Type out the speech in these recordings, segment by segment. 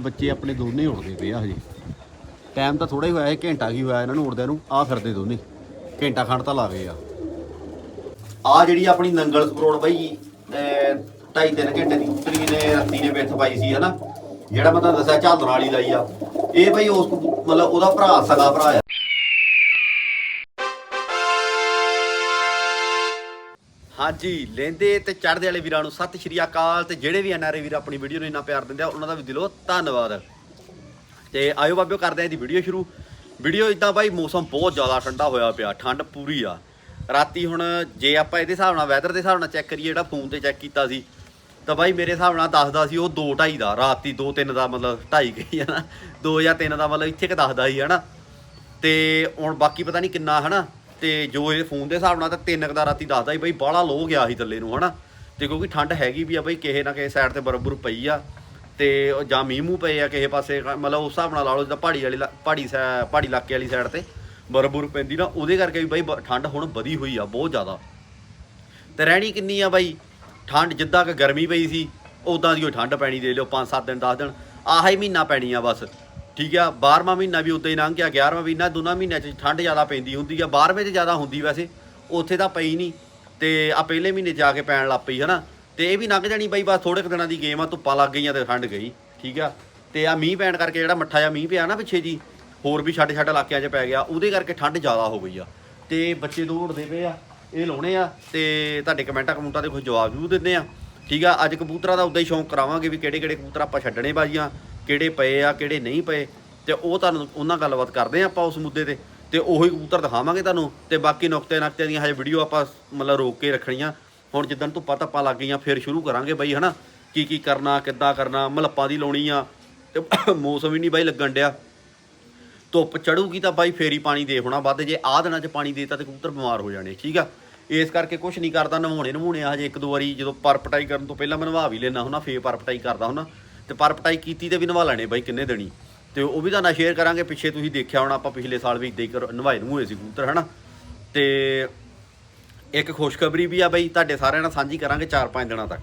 ਬੱਚੇ ਆਪਣੇ ਦੋਨੇ ਉੜਦੇ ਪਏ ਆ ਹਜੇ। ਟਾਈਮ ਤਾਂ ਥੋੜਾ ਹੀ ਹੋਇਆ ਹੈ ਘੰਟਾ ਕੀ ਹੋਇਆ ਇਹਨਾਂ ਨੂੰ ਉੜਦਿਆਂ ਨੂੰ ਆ ਫਿਰਦੇ ਦੋਨੇ। ਘੰਟਾ ਖੰਡ ਤਾਂ ਲਾ ਗਏ ਆ। ਆ ਜਿਹੜੀ ਆਪਣੀ ਨੰਗਲ ਸਕਰੋੜ ਬਈ ਅਹ, ਢਾਈ ਤਿੰਨ ਘੰਟੇ ਦੀ ਉਤਰੀ ਨੇ ਰੱਤੀ ਨੇ ਵਿੱਥ ਪਾਈ ਸੀ ਹਨਾ? ਜਿਹੜਾ ਮੈਂ ਤੁਹਾਨੂੰ ਦੱਸਿਆ ਝਾਲਣ ਵਾਲੀ ਲਾਈ ਆ। ਇਹ ਬਈ ਉਸ ਮਤਲਬ ਉਹਦਾ ਭਰਾ ਸਗਾ ਭਰਾ ਹਾਂਜੀ ਲੈਂਦੇ ਤੇ ਚੜ੍ਹਦੇ ਵਾਲੇ ਵੀਰਾਂ ਨੂੰ ਸਤਿ ਸ਼੍ਰੀ ਅਕਾਲ ਤੇ ਜਿਹੜੇ ਵੀ ਐਨਆਰਏ ਵੀਰ ਆਪਣੀ ਵੀਡੀਓ ਨੂੰ ਇੰਨਾ ਪਿਆਰ ਦਿੰਦੇ ਆ, ਉਹਨਾਂ ਦਾ ਵੀ ਦਿਲੋਂ ਧੰਨਵਾਦ। ਤੇ ਆਇਓ ਬਾਬਿਓ, ਕਰਦੇ ਆ ਇਹਦੀ ਵੀਡੀਓ ਸ਼ੁਰੂ। ਵੀਡੀਓ ਇਦਾਂ ਬਾਈ, ਮੌਸਮ ਬਹੁਤ ਜ਼ਿਆਦਾ ਠੰਡਾ ਹੋਇਆ ਪਿਆ, ਠੰਡ ਪੂਰੀ ਆ। ਰਾਤੀ ਹੁਣ ਜੇ ਆਪਾਂ ਇਹਦੇ ਹਿਸਾਬ ਨਾਲ ਵੈਦਰ ਦੇ ਹਿਸਾਬ ਨਾਲ ਚੈੱਕ ਕਰੀਏ, ਜਿਹੜਾ ਫੋਨ ਤੇ ਚੈੱਕ ਕੀਤਾ ਸੀ, ਤਾਂ ਬਾਈ ਮੇਰੇ ਹਿਸਾਬ ਨਾਲ ਦੱਸਦਾ ਸੀ ਉਹ 2 2.5 ਦਾ, ਰਾਤੀ 2 3 ਦਾ ਮਤਲਬ 2.5 ਗਈ ਹੈ ਨਾ 2 ਜਾਂ 3 ਦਾ ਮਤਲਬ ਇੱਥੇ ਕ ਦੱਸਦਾ ਸੀ, ਹਨਾ। ਤੇ ਹੁਣ ਬਾਕੀ ਪਤਾ ਨਹੀਂ ਕਿੰਨਾ, ਹਨਾ। ਤੇ ਜੋ ਇਹ ਫੋਨ ਦੇ ਹਿਸਾਬ ਨਾਲ ਤਾਂ 3 ਕ ਦਾ ਰਾਤੀ ਦੱਸਦਾ ਸੀ ਬਈ ਬਾਹਲਾ ਲੋ ਗਿਆ ਸੀ ਥੱਲੇ ਨੂੰ, ਹਨਾ? ਤੇ ਕਿਉਂਕਿ ਠੰਡ ਹੈਗੀ ਵੀ ਆ ਬਈ, ਕਿਸੇ ਨਾ ਕਿਸੇ ਸਾਈਡ ਤੇ ਬਰਫ ਪਈ ਆ। ਤੇ ਜਾਂ ਮੀਂਹ ਮੂੰਹ ਪਏ ਆ ਕਿਸੇ ਪਾਸੇ, ਮਤਲਬ ਉਸ ਹਿਸਾਬ ਨਾਲ ਲਾ ਲਓ ਜਿੱਦਾਂ ਪਹਾੜੀ ਵਾਲੀ ਲਾ- ਪਹਾੜੀ ਸੈ- ਪਹਾੜੀ ਇਲਾਕੇ ਵਾਲੀ ਸਾਈਡ ਤੇ ਬਰਫ ਪੈਂਦੀ ਨਾ, ਉਹਦੇ ਕਰਕੇ ਵੀ ਬਈ ਬ- ਠੰਡ ਹੁਣ ਵਧੀ ਹੋਈ ਆ, ਬਹੁਤ ਜ਼ਿਆਦਾ। ਤੇ ਰਹਿਣੀ ਕਿੰਨੀ ਆ ਬਾਈ? ਠੰਡ ਜਿੱਦਾਂ ਕਿ ਗਰਮੀ ਪਈ ਸੀ ਉਦਾਂ ਦੀ ਉਹ ਠੰਡ ਪੈਣੀ ਦੇ ਲਿਓ 5-7 ਦਿਨ 10 ਦਿਨ, ਆਹ ਮਹੀਨਾ ਪੈਣੀ ਆ ਬਸ। ਠੀਕ ਆ 12ਵਾਂ ਮਹੀਨਾ ਵੀ ਉਦਾਂ ਹੀ ਲੰਘ ਗਿਆ 11ਵਾਂ ਮਹੀਨਾ, ਦੋਨਾਂ ਮਹੀਨਿਆਂ 'ਚ ਠੰਡ ਜ਼ਿਆਦਾ ਪੈਂਦੀ ਹੁੰਦੀ ਆ 12ਵੇਂ 'ਚ ਜ਼ਿਆਦਾ ਹੁੰਦੀ ਵੈਸੇ, ਉੱਥੇ ਤਾਂ ਪਈ ਨਹੀਂ, ਤੇ ਆ ਪਹਿਲੇ ਮਹੀਨੇ ਜਾ ਕੇ ਪੈਣ ਲੱਗ ਪਈ, ਹਨਾ? ਤੇ ਇਹ ਵੀ ਲੰਘ ਜਾਣੀ ਬਾਈ, ਬਸ ਥੋੜੇ ਕੁ ਦਿਨਾਂ ਦੀ ਗੇਮ ਆ, ਧੁੱਪਾਂ ਲੱਗ ਗਈਆਂ ਤੇ ਠੰਡ ਗਈ, ਠੀਕ ਆ? ਤੇ ਆ ਮੀਂਹ ਪੈਣ ਕਰਕੇ ਜਿਹੜਾ ਮੱਠਾ ਜਿਹਾ ਮੀਂਹ ਪਿਆ ਨਾ ਪਿੱਛੇ ਜੀ, ਹੋਰ ਵੀ ਛੱਡ ਛੱਡ ਇਲਾਕਿਆਂ 'ਚ ਪੈ ਗਿਆ, ਉਹਦੇ ਕਰਕੇ ਠੰਡ ਜ਼ਿਆਦਾ ਹੋ ਗਈ ਆ। ਤੇ ਬੱਚੇ ਦੌੜਦੇ ਪਏ ਆ, ਇਹ ਲਾਉਣੇ ਆ, ਤੇ ਤੁਹਾਡੇ ਕਮੈਂਟਾਂ ਕਮੂਟਾਂ ਦੇ ਕੁਝ ਜਵਾਬ ਜ਼ਰੂਰ ਦਿੰਦੇ ਆ, ਠੀਕ ਆ? ਅੱਜ ਕਬੂਤਰਾਂ ਦਾ ਉਦਾਂ ਹੀ ਸ਼ੌਂਕ ਕਰਾਵਾਂਗੇ ਵੀ ਕਿਹੜੇ ਕਿਹੜੇ ਕਬੂਤਰ ਆਪਾਂ ਛੱਡਣੇ ਬਾਜੀਆਂ ਕਿਹੜੇ ਪਏ ਆ, ਕਿਹੜੇ ਨਹੀਂ ਪਏ, ਤੇ ਉਹ ਤੁਹਾਨੂੰ ਉਹਨਾਂ ਗੱਲਬਾਤ ਕਰਦੇ ਆ ਆਪਾਂ ਉਸ ਮੁੱਦੇ ਤੇ ਤੇ ਉਹੀ ਕਬੂਤਰ ਦਿਖਾਵਾਂਗੇ ਤੁਹਾਨੂੰ, ਤੇ ਬਾਕੀ ਨੁਕਤੇ ਨਕਤੇ ਦੀਆਂ ਹਜੇ ਵੀਡੀਓ ਆਪਾਂ ਮਤਲਬ ਰੋਕ ਕੇ ਰੱਖਣੀਆਂ। ਹੁਣ ਜਿੱਦਣ ਧੁੱਪਾਂ ਧੱਪਾਂ ਲੱਗ ਗਈਆਂ, ਫਿਰ ਸ਼ੁਰੂ ਕਰਾਂਗੇ ਬਾਈ, ਹਨਾ? ਕੀ ਕੀ ਕਰਨਾ, ਕਿੱਦਾਂ ਕਰਨਾ, ਮਲੱਪਾਂ ਦੀ ਲਾਉਣੀ ਆ, ਤੇ ਮੌਸਮ ਵੀ ਨਹੀਂ ਬਾਈ ਲੱਗਣ ਡਿਆ। ਧੁੱਪ ਚੜੂਗੀ ਤਾਂ ਬਾਈ ਫੇਰੀ ਪਾਣੀ ਦੇ ਹੋਣਾ ਵੱਧ, ਜੇ ਆਹ ਦਿਨਾਂ 'ਚ ਪਾਣੀ ਦੇਤਾ ਤੇ ਕਬੂਤਰ ਬਿਮਾਰ ਹੋ ਜਾਣੇ, ਠੀਕ ਆ? ਇਸ ਕਰਕੇ ਕੁਝ ਨਹੀਂ ਕਰਦਾ ਨਵਾਉਣੇ ਨਵਾਉਣੇ ਆ, ਹਜੇ ਇੱਕ ਦੋ ਵਾਰੀ ਜਦੋਂ ਪਰ ਪਟਾਈ ਕਰਨ ਤੋਂ ਪਹਿਲਾਂ ਮੈਂ ਨਵਾ ਵੀ ਲੈਣਾ ਹੁਣਾ ਫੇਰ ਪਰ ਪਟਾਈ ਕਰਦਾ ਹੁਣਾ ਤੇ ਪਰ ਪਟਾਈ ਕੀਤੀ ਤੇ ਵੀ ਨਵਾ ਲੈਣੇ ਬਾਈ ਕਿੰਨੇ ਦਿਨੀ। ਤੇ ਉਹ ਵੀ ਤੁਹਾਨੂੰ ਸ਼ੇਅਰ ਕਰਾਂਗੇ, ਪਿੱਛੇ ਤੁਸੀਂ ਦੇਖਿਆ ਹੋਣਾ, ਆਪਾਂ ਪਿਛਲੇ ਸਾਲ ਵੀ ਇਦਾਂ ਹੀ ਕਰ- ਨਵਾਏ ਹੋਏ ਸੀ ਕਬੂਤਰ, ਹਨਾ? ਤੇ ਇੱਕ ਖੁਸ਼ਖਬਰੀ ਵੀ ਆ ਬਈ, ਤੁਹਾਡੇ ਸਾਰਿਆਂ ਨਾਲ ਸਾਂਝੀ ਕਰਾਂਗੇ 4-5 ਦਿਨਾਂ ਤੱਕ।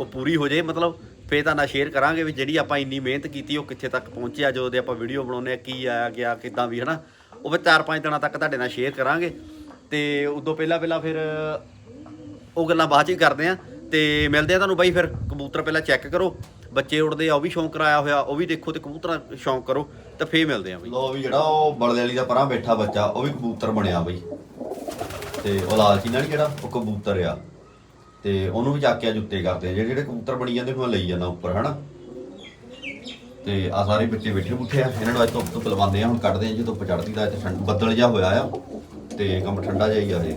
ਉਹ ਪੂਰੀ ਹੋ ਜੇ ਮਤਲਬ ਫੇਰ ਤਾਂ ਨਾ ਸ਼ੇਅਰ ਕਰਾਂਗੇ ਵੀ ਜਿਹੜੀ ਆਪਾਂ ਇੰਨੀ ਮਿਹਨਤ ਕੀਤੀ, ਉਹ ਕਿੱਥੇ ਤੱਕ ਪਹੁੰਚਿਆ, ਜਦੋਂ ਦੇ ਆਪਾਂ ਵੀਡੀਓ ਬਣਾਉਂਦੇ ਆ, ਕੀ ਆਇਆ ਗਿਆ, ਕਿੱਦਾਂ ਵੀ, ਹਨਾ? ਉਹ ਫਿਰ 4-5 ਦਿਨਾਂ ਤੱਕ ਤੁਹਾਡੇ ਨਾਲ ਸ਼ੇਅਰ ਕਰਾਂਗੇ। ਤੇ ਉਦੋਂ ਪਹਿਲਾਂ ਪਹਿਲਾਂ ਫਿਰ ਉਹ ਗੱਲਾਂ ਬਾਅਦ ਚ ਹੀ ਕਰਦੇ ਆ। ਤੇ ਮਿਲਦੇ ਆ ਤੁਹਾਨੂੰ ਬਾਈ ਫਿਰ। ਕਬੂਤਰ ਪਹਿਲਾਂ ਚੈੱਕ ਕਰੋ। ਬੱਚੇ ਉੜਦੇ ਆ, ਉਹ ਵੀ ਸ਼ੌਂਕ ਕਰਾਇਆ ਹੋਇਆ, ਉਹ ਵੀ ਦੇਖੋ ਤੇ ਕਬੂਤਰਾਂ ਸ਼ੌਂਕ ਕਰੋ, ਤੇ ਫੇਰ ਮਿਲਦੇ ਆ ਬਾਈ। ਲੋ ਵੀ ਜਿਹੜਾ ਉਹ ਬਲਦੇ ਵਾਲੀ ਦਾ ਪਰਾਂ ਬੈਠਾ ਬੱਚਾ, ਉਹ ਵੀ ਕਬੂਤਰ ਬਣਿਆ ਬਾਈ। ਤੇ ਉਹ ਲਾਲਚੀ ਨਾਲ ਜਿਹੜਾ, ਉਹ ਕਬੂਤਰ ਆ। ਤੇ ਉਹਨੂੰ ਵੀ ਚੱਕ ਕੇ ਕਰਦੇ ਆ, ਜਿਹੜੇ ਜਿਹੜੇ ਕਬੂਤਰ ਬਣੀ ਜਾਂਦੇ, ਫਿਰ ਲਈ ਜਾਂਦਾ ਉੱਪਰ, ਹਨਾ? ਤੇ ਆ ਸਾਰੇ ਬੱਚੇ ਬੈਠੇ ਬੁੱਠੇ ਆ, ਇਹਨਾਂ ਨੂੰ ਅੱਜ ਧੁੱਪ ਤੋਂ ਲਵਾਉਂਦੇ ਆ, ਹੁਣ ਕੱਢਦੇ ਆ, ਜੇ ਧੁੱਪ ਚੜਦੀ ਦਾ ਇੱਥੇ ਬੱਦਲ ਜਿਹਾ ਹੋਇਆ ਆ। ਤੇ ਕੰਮ ਠੰਡਾ ਜਿਹਾ ਹੀ ਆ ਇਹ।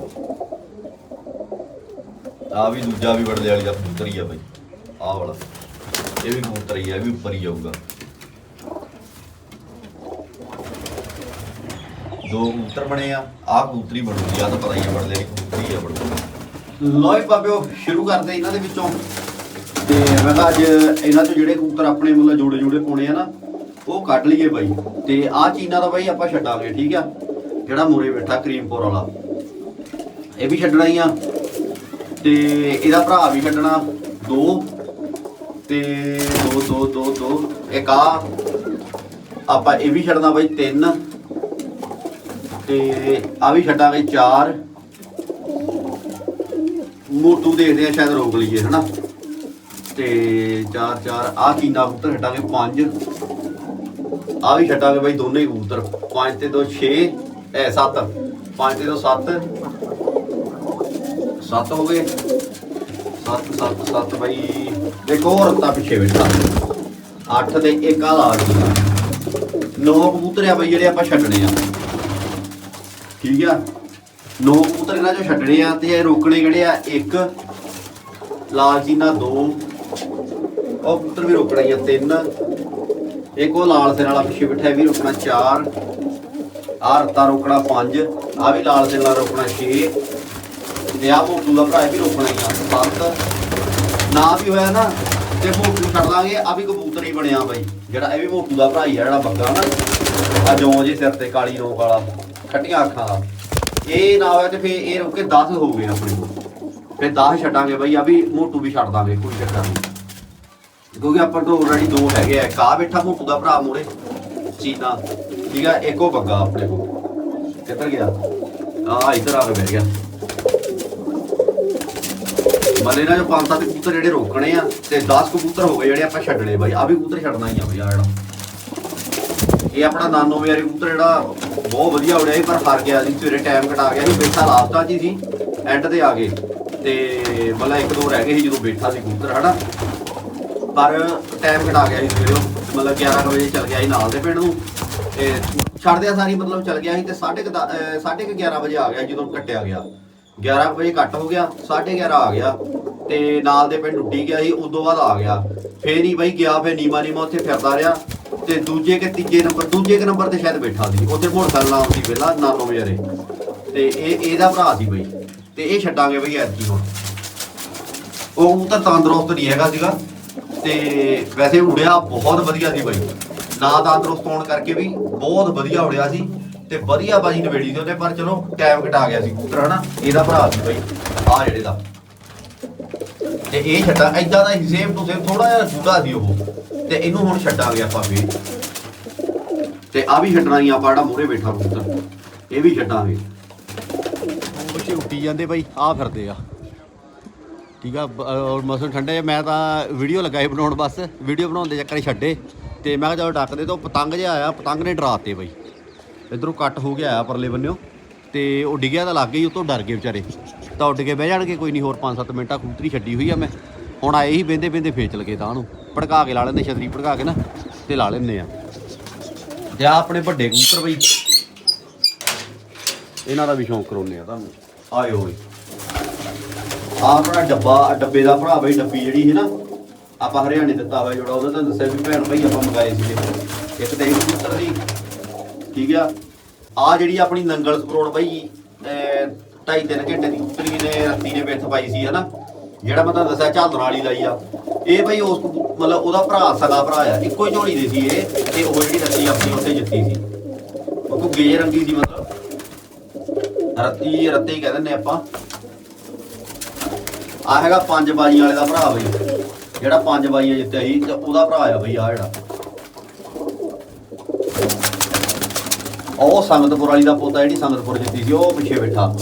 ਆ ਵੀ ਦੂਜਾ ਵੀ ਬੜਲੇ ਵਾਲੀ ਦਾ ਕਬੂਤਰ ਹੀ ਆ ਬਈ, ਆਹ ਵਾਲਾ। ਇਹ ਵੀ ਕਬੂਤਰ ਹੀ ਆ, ਇਹ ਵੀ ਉੱਪਰ ਹੀ ਜਾਊਗਾ। ਦੋ ਕਬੂਤਰ ਬਣੇ ਆ, ਆਹ ਕਬੂਤਰੀ ਬਣੂਗੀ ਆ ਤਾਂ ਪਤਾ ਹੀ ਆ ਬੜਲੇ ਦੀ ਕਬੂਤਰੀ ਆ ਬਣੂਗੀ ਲੋਏ ਬਾਬਿਓ ਸ਼ੁਰੂ ਕਰਦੇ ਇਹਨਾਂ ਦੇ ਵਿੱਚੋਂ। ਤੇ ਮੈਂ ਕਿਹਾ ਅੱਜ ਇਹਨਾਂ ਚੋਂ ਜਿਹੜੇ ਕਬੂਤਰ ਆਪਣੇ ਮਤਲਬ ਜੋੜੇ ਜੋੜੇ ਪਾਉਣੇ ਆ ਨਾ, ਉਹ ਕੱਢ ਲਈਏ ਬਾਈ। ਤੇ ਆਹ ਚੀਨਾ ਦਾ ਬਾਈ ਆਪਾਂ ਛੱਡਾਂਗੇ ਠੀਕ ਆ? ਜਿਹੜਾ ਮੂਰੇ ਬੈਠਾ ਕਰੀਮਪੁਰ ਵਾਲਾ। ਇਹ ਵੀ ਛੱਡਣਾ ਹੀ ਆ। ਤੇ ਇਹਦਾ ਭਰਾ ਵੀ ਛੱਡਣਾ, ਦੋ। ਤੇ ਦੋ ਦੋ ਦੋ ਦੋ। ਇੱਕ ਆ, ਆਪਾਂ ਇਹ ਵੀ ਛੱਡਣਾ ਬਾਈ ਤਿੰਨ। ਤੇ ਆ ਵੀ ਛੱਡਾਂਗੇ ਚਾਰ। ਮੋਟੂ ਦੇਖਦੇ ਆ, ਸ਼ਾਇਦ ਰੋਕ ਲਈਏ, ਹਨਾ? ਤੇ ਚਾਰ ਚਾਰ, ਆ ਕੀਨਾ ਕਬੂਤਰ ਛੱਡਾਂਗੇ? ਪੰਜ। ਆ ਵੀ ਛੱਡਾਂਗੇ ਬਾਈ ਦੋਨੇ ਹੀ ਕਬੂਤਰ। ਪੰਜ ਤੇ ਦੋ 6 ਐ 7 ਪੰਜ ਤੇ ਦੋ 7 7 ਹੋ ਗਏ। 7 7 7 ਬਾਈ ਦੇਖੋ ਹੋਰ ਤਾਂ ਪਿੱਛੇ ਬੈਠਾ। 8 ਤੇ ਇੱਕ ਆ ਲਾ ਗਈ ਨੌ ਕਬੂਤਰ ਆ ਬਾਈ ਜਿਹੜੇ ਆਪਾਂ ਛੱਡਣੇ ਆ। ਠੀਕ ਆ? ਨੌ ਕਬੂਤਰ ਇਹਨਾਂ ਚੋਂ ਛੱਡਣੇ ਆ ਤੇ ਇਹ ਰੋਕਣੇ ਕਿਹੜੇ ਆ? ਇੱਕ, ਲਾਲ ਚੀਨਾ ਦੋ। ਉਹ ਕਬੂਤਰ ਵੀ ਰੋਕਣਾ ਹੀ ਆ, ਤਿੰਨ। ਇੱਕ ਉਹ ਲਾਲ ਸਿਰ ਵਾਲਾ ਪਿੱਛੇ ਬੈਠਾ, ਇਹ ਵੀ ਰੋਕਣਾ ਚਾਰ। ਆਹ ਰੱਤਾ ਰੋਕਣਾ ਪੰਜ ਆ ਵੀ ਲਾਲ ਸਿਰ ਵਾਲਾ ਰੋਕਣਾ 6 ਤੇ ਆ ਮੋਟੂ ਦਾ ਭਰਾ ਵੀ ਰੋਕਣਾ ਹੀ ਆ, ਸੱਤ। ਨਾ ਵੀ ਹੋਇਆ ਨਾ, ਤੇ ਮੋਟੂ ਛੱਡ ਦਾਂਗੇ ਆ ਵੀ ਕਬੂਤਰ ਹੀ ਬਣਿਆ ਬਾਈ। ਜਿਹੜਾ ਇਹ ਵੀ ਮੋਟੂ ਦਾ ਭਰਾ ਹੀ ਆ, ਜਿਹੜਾ ਬੱਗਾ ਨਾ। ਆ ਜੋਂ ਜੇ ਸਿਰ ਤੇ ਕਾਲੀ ਰੋਕ ਵਾਲਾ, ਖੱਟੀਆਂ ਅੱਖਾਂ ਦਾ ਇਹ ਨਾ ਹੋਇਆ ਤੇ ਫੇਰ ਇਹ ਰੁਕ ਕੇ 10 ਹੋ ਗਏ ਆਪਣੇ ਕੋਲ। ਫੇਰ 10 ਛੱਡਾਂਗੇ ਬਾਈ, ਆ ਵੀ ਮੋਟੂ ਵੀ ਛੱਡ ਦਾਂਗੇ, ਕੋਈ ਚੱਕਰ ਨਹੀਂ। ਕਿਉਂਕਿ ਆਪਾਂ ਤੋਂ ਆਲਰੇਡੀ ਦੋ ਹੈਗੇ ਆ। ਕਾ ਬੈਠਾ ਮੋਟੂ ਦਾ ਭਰਾ ਮੂਰੇ ਚੀਨਾ। ਠੀਕ ਆ, ਇੱਕੋ ਬੱਗਾ ਆਪਣੇ ਕੋਲ। ਕਿੱਧਰ ਗਿਆ? ਆ, ਇੱਧਰ ਆ ਕੇ ਬਹਿ ਗਿਆ। ਮਲੇ ਨਾਲ ਜੋ ਪੰਜ ਸੱਤ ਕਬੂਤਰ ਜਿਹੜੇ ਰੋਕਣੇ ਆ, ਤੇ 10 ਕਬੂਤਰ ਹੋ ਗਏ ਜਿਹੜੇ ਆਪਾਂ ਛੱਡਣੇ ਬਾਈ। ਆ ਵੀ ਕਬੂਤਰ ਛੱਡਣਾ ਹੀ ਆ ਬਈ ਆ ਜਿਹੜਾ। ਇਹ ਆਪਣਾ ਨਾਨੋ ਵਿਆਰੀ ਕਬੂਤਰ ਜਿਹੜਾ ਬਹੁਤ ਵਧੀਆ ਉੜਿਆ ਸੀ, ਪਰ ਹਾਰ ਗਿਆ ਸੀ। ਸਵੇਰੇ ਟਾਈਮ ਘਟਾ ਗਿਆ ਸੀ, ਬੈਠਾ ਲਾਸਟਾਂ 'ਚ ਹੀ ਸੀ ਐਂਡ ਤੇ ਆ ਗਏ। ਤੇ ਮਤਲਬ ਇੱਕ ਦੋ ਰਹਿ ਗਏ ਸੀ ਜਦੋਂ ਬੈਠਾ ਸੀ ਕਬੂਤਰ, ਹਨਾ? ਪਰ ਟਾਈਮ ਘਟਾ ਗਿਆ ਸੀ ਸਵੇਰੇ। ਮਤਲਬ 11 ਕੁ ਵਜੇ ਚੱਲ ਗਿਆ ਸੀ ਨਾਲ ਦੇ ਪਿੰਡ ਨੂੰ। ਤੇ ਛੱਡਦਿਆਂ ਸਾਰੀ ਮਤਲਬ ਚੱਲ ਗਿਆ ਸੀ ਤੇ 11:30 ਸਾਢੇ ਕੁ 11 ਵਜੇ ਆ ਗਿਆ ਜਦੋਂ ਕੱਟਿਆ ਗਿਆ। 11 ਕੁ ਵਜੇ ਕੱਟ ਹੋ ਗਿਆ 11:30 ਆ ਗਿਆ ਤੇ ਨਾਲ ਦੇ ਪਿੰਡ ਉੱਡੀ ਗਿਆ ਸੀ, ਉਦੋਂ ਬਾਅਦ ਆ ਗਿਆ। ਫੇਰ ਹੀ ਬਈ ਗਿਆ, ਫੇਰ ਨੀਮਾ ਨੀਮਾ ਉੱਥੇ ਫਿਰਦਾ ਰਿਹਾ ਤੇ ਦੂਜੇ ਕੇ ਤੀਜੇ ਨੰਬਰ, ਦੂਜੇ ਕੇ ਨੰਬਰ ਤੇ ਸ਼ਾਇਦ ਬੈਠਾ ਸੀ, ਉੱਥੇ ਮੋਟਰਸਾਈਕਲ ਨਾਮ ਸੀ ਪਹਿਲਾਂ, ਨਾਨੋ ਵਿਚਾਰੇ ਤੇ ਇਹ, ਇਹਦਾ ਭਰਾ ਸੀ ਬਈ, ਤੇ ਇਹ ਛੱਡਾਂਗੇ ਬਈ ਐਤਕੀ ਹੁਣ। ਉਹ ਤਾਂ ਤੰਦਰੁਸਤ ਨਹੀਂ ਹੈਗਾ ਸੀਗਾ, ਤੇ ਵੈਸੇ ਉੜਿਆ ਬਹੁਤ ਵਧੀਆ ਸੀ ਬਈ। ਨਾ ਤੰਦਰੁਸਤ ਹੋਣ ਕਰਕੇ ਵੀ ਬਹੁਤ ਵਧੀਆ ਉੜਿਆ ਸੀ। ਤੇ ਵਧੀਆ ਬਾਜੀ ਨਵੇੜੀ ਸੀ ਉਹਨੇ ਪਰ ਚਲੋ ਟਾਈਮ ਘਟਾ ਗਿਆ ਸੀ ਕਬੂਤਰ, ਹਨਾ? ਇਹਦਾ ਭਰਾ ਸੀ ਬਾਈ ਆ ਜਿਹੜੇ ਦਾ। ਤੇ ਇਹ ਛੱਡਾ ਐਦਾਂ ਦਾ ਹੀ ਸੇਮ ਟੂ ਸੇਮ ਥੋੜਾ ਜਿਹਾ ਜੁਦਾ ਸੀ ਉਹ। ਤੇ ਇਹਨੂੰ ਹੁਣ ਛੱਡਾਂਗੇ ਆਪਾਂ ਵੀ ਤੇ ਆ ਵੀ ਛੱਡਣਾ ਹੀ ਆਪਾਂ ਜਿਹੜਾ ਮੂਹਰੇ ਬੈਠਾ ਕਬੂਤਰ। ਇਹ ਵੀ ਛੱਡਾਂਗੇ। ਬੱਚੇ ਉੱਟੀ ਜਾਂਦੇ ਬਾਈ ਆ ਫਿਰਦੇ ਆ। ਠੀਕ ਆ ਔਰ ਮੌਸਮ ਠੰਡਾ ਹੈ ਮੈਂ ਤਾਂ ਵੀਡੀਓ ਲਗਾਈ ਬਣਾਉਣ ਬਸ ਵੀਡੀਓ ਬਣਾਉਣ ਦੇ ਚੱਕਰ ਛੱਡੇ। ਤੇ ਮੈਂ ਕਿਹਾ ਚਲੋ ਡੱਕਦੇ ਤੋਂ ਪਤੰਗ ਜਿਹਾ ਆਇਆ, ਪਤੰਗ ਨੇ ਡਰਾਤੇ ਬਈ। ਇਧਰੋਂ ਕੱਟ ਹੋ ਗਿਆ ਆ ਪਰਲੇ ਬੰਨਿਓ, ਤੇ ਉਹ ਡਿੱਗਿਆ ਤਾਂ ਲੱਗ ਗਈ, ਉਹ ਡਰ ਗਏ ਵਿਚਾਰੇ। ਤਾਂ ਉੱਡ ਕੇ ਬਹਿ ਜਾਣਗੇ, ਕੋਈ ਨਹੀਂ ਹੋਰ 5-7 ਮਿੰਟਾਂ ਕਬੂਤਰੀ ਛੱਡੀ ਹੋਈ ਆ ਮੈਂ। ਹੁਣ ਆਏ ਹੀ ਬਹਿੰਦੇ ਬਹਿੰਦੇ ਫੇਰ ਚਲ ਤਾਂ ਨੂੰ। ਭੜਕਾ ਕੇ ਲਾ ਲੈਂਦੇ, ਛਤਰੀ ਭੜਕਾ ਕੇ ਨਾ, ਤੇ ਲਾ ਲੈਂਦੇ ਆ। ਤੇ ਆ ਆਪਣੇ ਵੱਡੇ ਕਬੂਤਰ ਬਈ। ਇਹਨਾਂ ਦਾ ਵੀ ਸ਼ੌਂਕ ਕਰਾਉਂਦੇ ਆ ਤੁਹਾਨੂੰ। ਆਏ ਹੋਏ। ਆਹ ਆਪਣਾ ਡੱਬਾ, ਡੱਬੇ ਦਾ ਭਰਾ ਬਈ, ਡੱਬੀ ਜਿਹੜੀ ਹੈ ਨਾ, ਆਪਾਂ ਹਰਿਆਣੇ ਦਿੱਤਾ ਹੋਇਆ ਜਿਹੜਾ, ਉਹਦਾ ਤਾਂ ਦੱਸਿਆ ਵੀ ਭੈਣ ਭਾਈ ਆਪਾਂ ਮੰਗਾਏ ਸੀਗੇ। ਇੱਕ ਤੇ ਇਹ ਕਬੂਤਰ ਦੀ, ਠੀਕ ਆ? ਆ ਜਿਹੜੀ ਆਪਣੀ ਨੰਗਲ ਸਕਰੋੜ ਬਈ ਅਹ, ਢਾਈ ਤਿੰਨ ਘੰਟੇ ਦੀ ਕਬੂਤਰੀ ਨੇ ਰੱਤੀ ਨੇ ਵਿੱਥ ਪਾਈ ਸੀ ਹਨਾ? ਜਿਹੜਾ ਮੈਂ ਤੁਹਾਨੂੰ ਦੱਸਿਆ ਝਾਲਣ ਵਾਲੀ ਲਾਈ ਆ। ਇਹ ਬਈ ਉਸ ਮਤਲਬ ਉਹਦਾ ਭਰਾ ਸਗਾ ਭਰਾ ਆ। ਇੱਕੋ ਝੋਲੀ ਦੇ ਸੀ ਇਹ ਤੇ ਉਹ ਜਿਹੜੀ ਰੱਤੀ ਆਪਣੀ ਉੱਥੇ ਜਿੱਤੀ ਸੀ। ਉਹ ਘੁੱਗੇ ਰੰਗੀ ਸੀ ਮਤਲਬ। ਰੱਤੀ ਰੱਤੇ ਕਹਿ ਦਿੰਦੇ ਆਪਾਂ। ਆ ਹੈਗਾ ਪੰਜ ਬਾਜੀ ਵਾਲੇ ਦਾ ਭਰਾ ਬਈ। ਜਿਹੜਾ ਪੰਜ ਬਾਜੀਆਂ ਜਿੱਤਿਆ ਸੀ ਤੇ ਉਹਦਾ ਭਰਾ ਆ ਬਈ ਆ ਜਿਹੜਾ। ਉਹ ਸੰਗਤਪੁਰ ਵਾਲੀ ਦਾ ਪੋਤਾ ਜਿਹੜੀ ਸੰਗਤਪੁਰ ਜਿੱਤੀ ਸੀ, ਉਹ ਪਿੱਛੇ ਬੈਠਾ।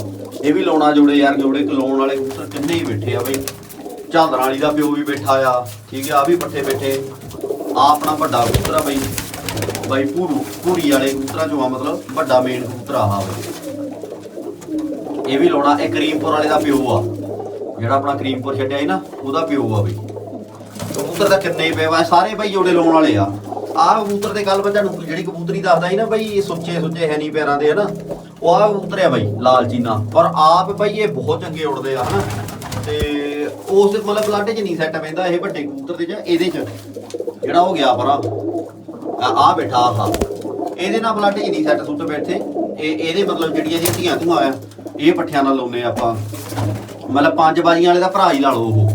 ਇਹ ਵੀ ਲਾਉਣਾ ਜੋੜੇ ਯਾਰ, ਜੋੜੇ ਕਲੋਣ ਵਾਲੇ ਕਬੂਤਰ ਕਿੰਨੇ ਹੀ ਬੈਠੇ ਆ ਬਈ। ਝਾਂਦਰਾਂ ਵਾਲੀ ਦਾ ਪਿਓ ਵੀ ਬੈਠਾ ਆ, ਠੀਕ ਆ ਆ ਵੀ ਪੱਠੇ ਬੈਠੇ। ਆ ਆਪਣਾ ਵੱਡਾ ਕਬੂਤਰ ਆ ਬਈ। ਬਾਈ ਪੂਰੂ ਪੂਰੀ ਵਾਲੇ ਕਬੂਤਰਾਂ ਚੋਂ ਆ, ਮਤਲਬ ਵੱਡਾ ਮੇਨ ਕਬੂਤਰ ਆ ਆ ਇਹ ਵੀ ਲਾਉਣਾ ਇਹ ਕਰੀਮਪੁਰ ਵਾਲੇ ਦਾ ਪਿਓ ਆ। ਜਿਹੜਾ ਆਪਣਾ ਕਰੀਮਪੁਰ ਛੱਡਿਆ ਸੀ ਨਾ, ਉਹਦਾ ਪਿਓ ਆ ਬਈ। ਕਬੂਤਰ ਦਾ ਕਿੰਨੇ ਹੀ ਪਏ ਵਾ ਸਾਰੇ ਬਾਈ ਜੋੜੇ ਲਾਉਣ ਵਾਲੇ ਆ। ਆਹ ਕਬੂਤਰ ਦੇ ਕੱਲ ਬੰਦਾ ਨੂੰ ਜਿਹੜੀ ਕਬੂਤਰੀ ਦੱਸਦਾ ਸੀ ਨਾ ਬਈ ਸੁੱਚੇ ਸੁੱਚੇ ਹੈ ਨਹੀਂ ਪੈਰਾਂ ਦੇ ਹਨਾ? ਉਹ ਆ ਕਬੂਤਰ ਆ ਬਈ, ਲਾਲ ਚੀਨਾ। ਪਰ ਆਪ ਬਈ ਇਹ ਬਹੁਤ ਚੰਗੇ ਉੜਦੇ ਆ, ਹਨਾ? ਤੇ ਉਸ ਮਤਲਬ ਬਲਾਡੇ 'ਚ ਨਹੀਂ ਸੈੱਟ ਪੈਂਦਾ ਇਹ ਵੱਡੇ ਕਬੂਤਰ ਦੇ 'ਚ ਇਹਦੇ 'ਚ। ਜਿਹੜਾ ਹੋ ਗਿਆ ਪਰਾਂ। ਆ ਬੈਠਾ ਆ ਇਹਦੇ ਨਾਲ ਬਲਾਡੇ 'ਚ ਨਹੀਂ ਸੈੱਟ ਸੁੱਟ ਬੈਠੇ। ਇਹ, ਇਹਦੇ ਮਤਲਬ ਜਿਹੜੀਆਂ ਇਹਦੀਆਂ ਧੀਆਂ ਧੂਆਂ ਆ, ਇਹ ਪੱਠਿਆਂ ਨਾਲ ਲਾਉਨੇ ਆਪਾਂ। ਮਤਲਬ ਪੰਜ ਬਾਜੀਆਂ ਵਾਲੇ ਦਾ ਭਰਾ ਹੀ ਲਾ ਲਓ ਉਹ।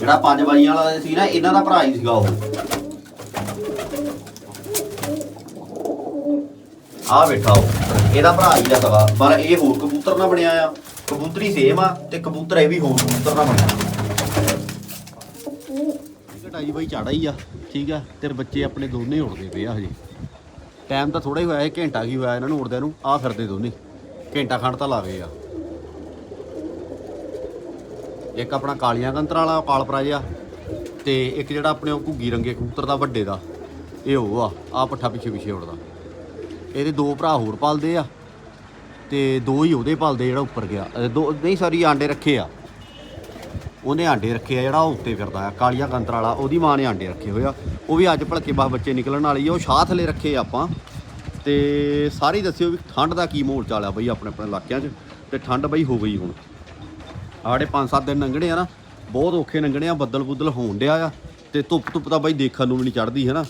ਜਿਹੜਾ ਪੰਜ ਬਾਜੀਆਂ ਵਾਲਾ ਸੀ ਨਾ, ਇਹਨਾਂ ਦਾ ਭਰਾ ਹੀ ਸੀਗਾ ਉਹ। ਆ ਬੈਠਾ ਉਹ। ਇਹਦਾ ਭਰਾ ਹੀ ਆ ਸਗਾ ਪਰ ਇਹ ਹੋਰ ਕਬੂਤਰ ਨਾ ਬਣਿਆ ਆ। ਕਬੂਤਰੀ ਸੇਮ ਆ ਤੇ ਕਬੂਤਰ ਇਹ ਵੀ ਹੋਰ ਕਬੂਤਰ ਨਾ ਬਣਿਆ। ਘਟਾਈ ਬਾਈ ਝਾੜਾ ਹੀ ਆ। ਠੀਕ ਆ? ਤੇਰੇ ਬੱਚੇ ਆਪਣੇ ਦੋਨੇ ਉੜਦੇ ਪਏ ਆ ਹਜੇ। ਟਾਈਮ ਤਾਂ ਥੋੜਾ ਹੀ ਹੋਇਆ ਹੈ ਘੰਟਾ ਕੀ ਹੋਇਆ ਇਹਨਾਂ ਨੂੰ ਉੜਦਿਆਂ ਨੂੰ? ਆ ਫਿਰਦੇ ਦੋਨੇ। ਘੰਟਾ ਖੰਡ ਤਾਂ ਲਾਵੇ ਆ। ਇੱਕ ਆਪਣਾ ਕਾਲੀਆਂ ਕੰਤਰ ਵਾਲਾ ਕਾਲਪਰਾ ਜਿਹਾ। ਤੇ ਇੱਕ ਜਿਹੜਾ ਆਪਣੇ ਉਹ ਘੁੱਗੀ ਰੰਗੇ ਕਬੂਤਰ ਦਾ ਵੱਡੇ ਦਾ। ਇਹ ਉਹ ਆ ਆ ਪੱਠਾ ਪਿੱਛੇ ਪਿੱਛੇ ਉੜਦਾ। ਇਹਦੇ ਦੋ ਭਰਾ ਹੋਰ ਪਾਲਦੇ ਆ, ਤੇ ਦੋ ਹੀ ਉਹਦੇ ਪਾਲਦੇ ਜਿਹੜਾ ਉੱਪਰ ਗਿਆ। ਦੋ, ਨਹੀਂ ਸਾਰੀ ਆਂਡੇ ਰੱਖੇ ਆ। ਉਹਨੇ ਆਂਡੇ ਰੱਖੇ ਆ ਜਿਹੜਾ ਉਹ ਉੱਤੇ ਫਿਰਦਾ ਆ, ਕਾਲੀਆ ਕੰਤਰ ਵਾਲਾ, ਉਹਦੀ ਮਾਂ ਨੇ ਆਂਡੇ ਰੱਖੇ ਹੋਏ ਆ। ਉਹ ਵੀ ਅੱਜ ਭਲਕੇ ਬਾਹ ਬੱਚੇ ਨਿਕਲਣ ਵਾਲੀ ਆ, ਉਹ ਸ਼ਾਹ ਥੱਲੇ ਰੱਖੇ ਆਪਾਂ। ਤੇ ਸਾਰੇ ਦੱਸਿਓ ਵੀ ਠੰਡ ਦਾ ਕੀ ਮਾਹੌਲ ਚਾਲ ਆ ਬਈ ਆਪਣੇ ਆਪਣੇ ਇਲਾਕਿਆਂ 'ਚ, ਤੇ ਠੰਡ ਬਈ ਹੋ ਗਈ ਹੁਣ। ਆੜੇ 5-7 ਦਿਨ ਲੰਘਣੇ ਆ ਨਾ, ਬਹੁਤ ਔਖੇ ਲੰਘਣੇ ਆ, ਬੱਦਲ ਬੁੱਦਲ ਹੋਣ ਡਿਆ ਆ, ਤੇ ਧੁੱਪ ਧੁੱਪ ਤਾਂ ਬਈ ਦੇਖਣ ਨੂੰ ਵੀ ਨਹੀਂ ਚੜਦੀ ਹੈ ਨਾ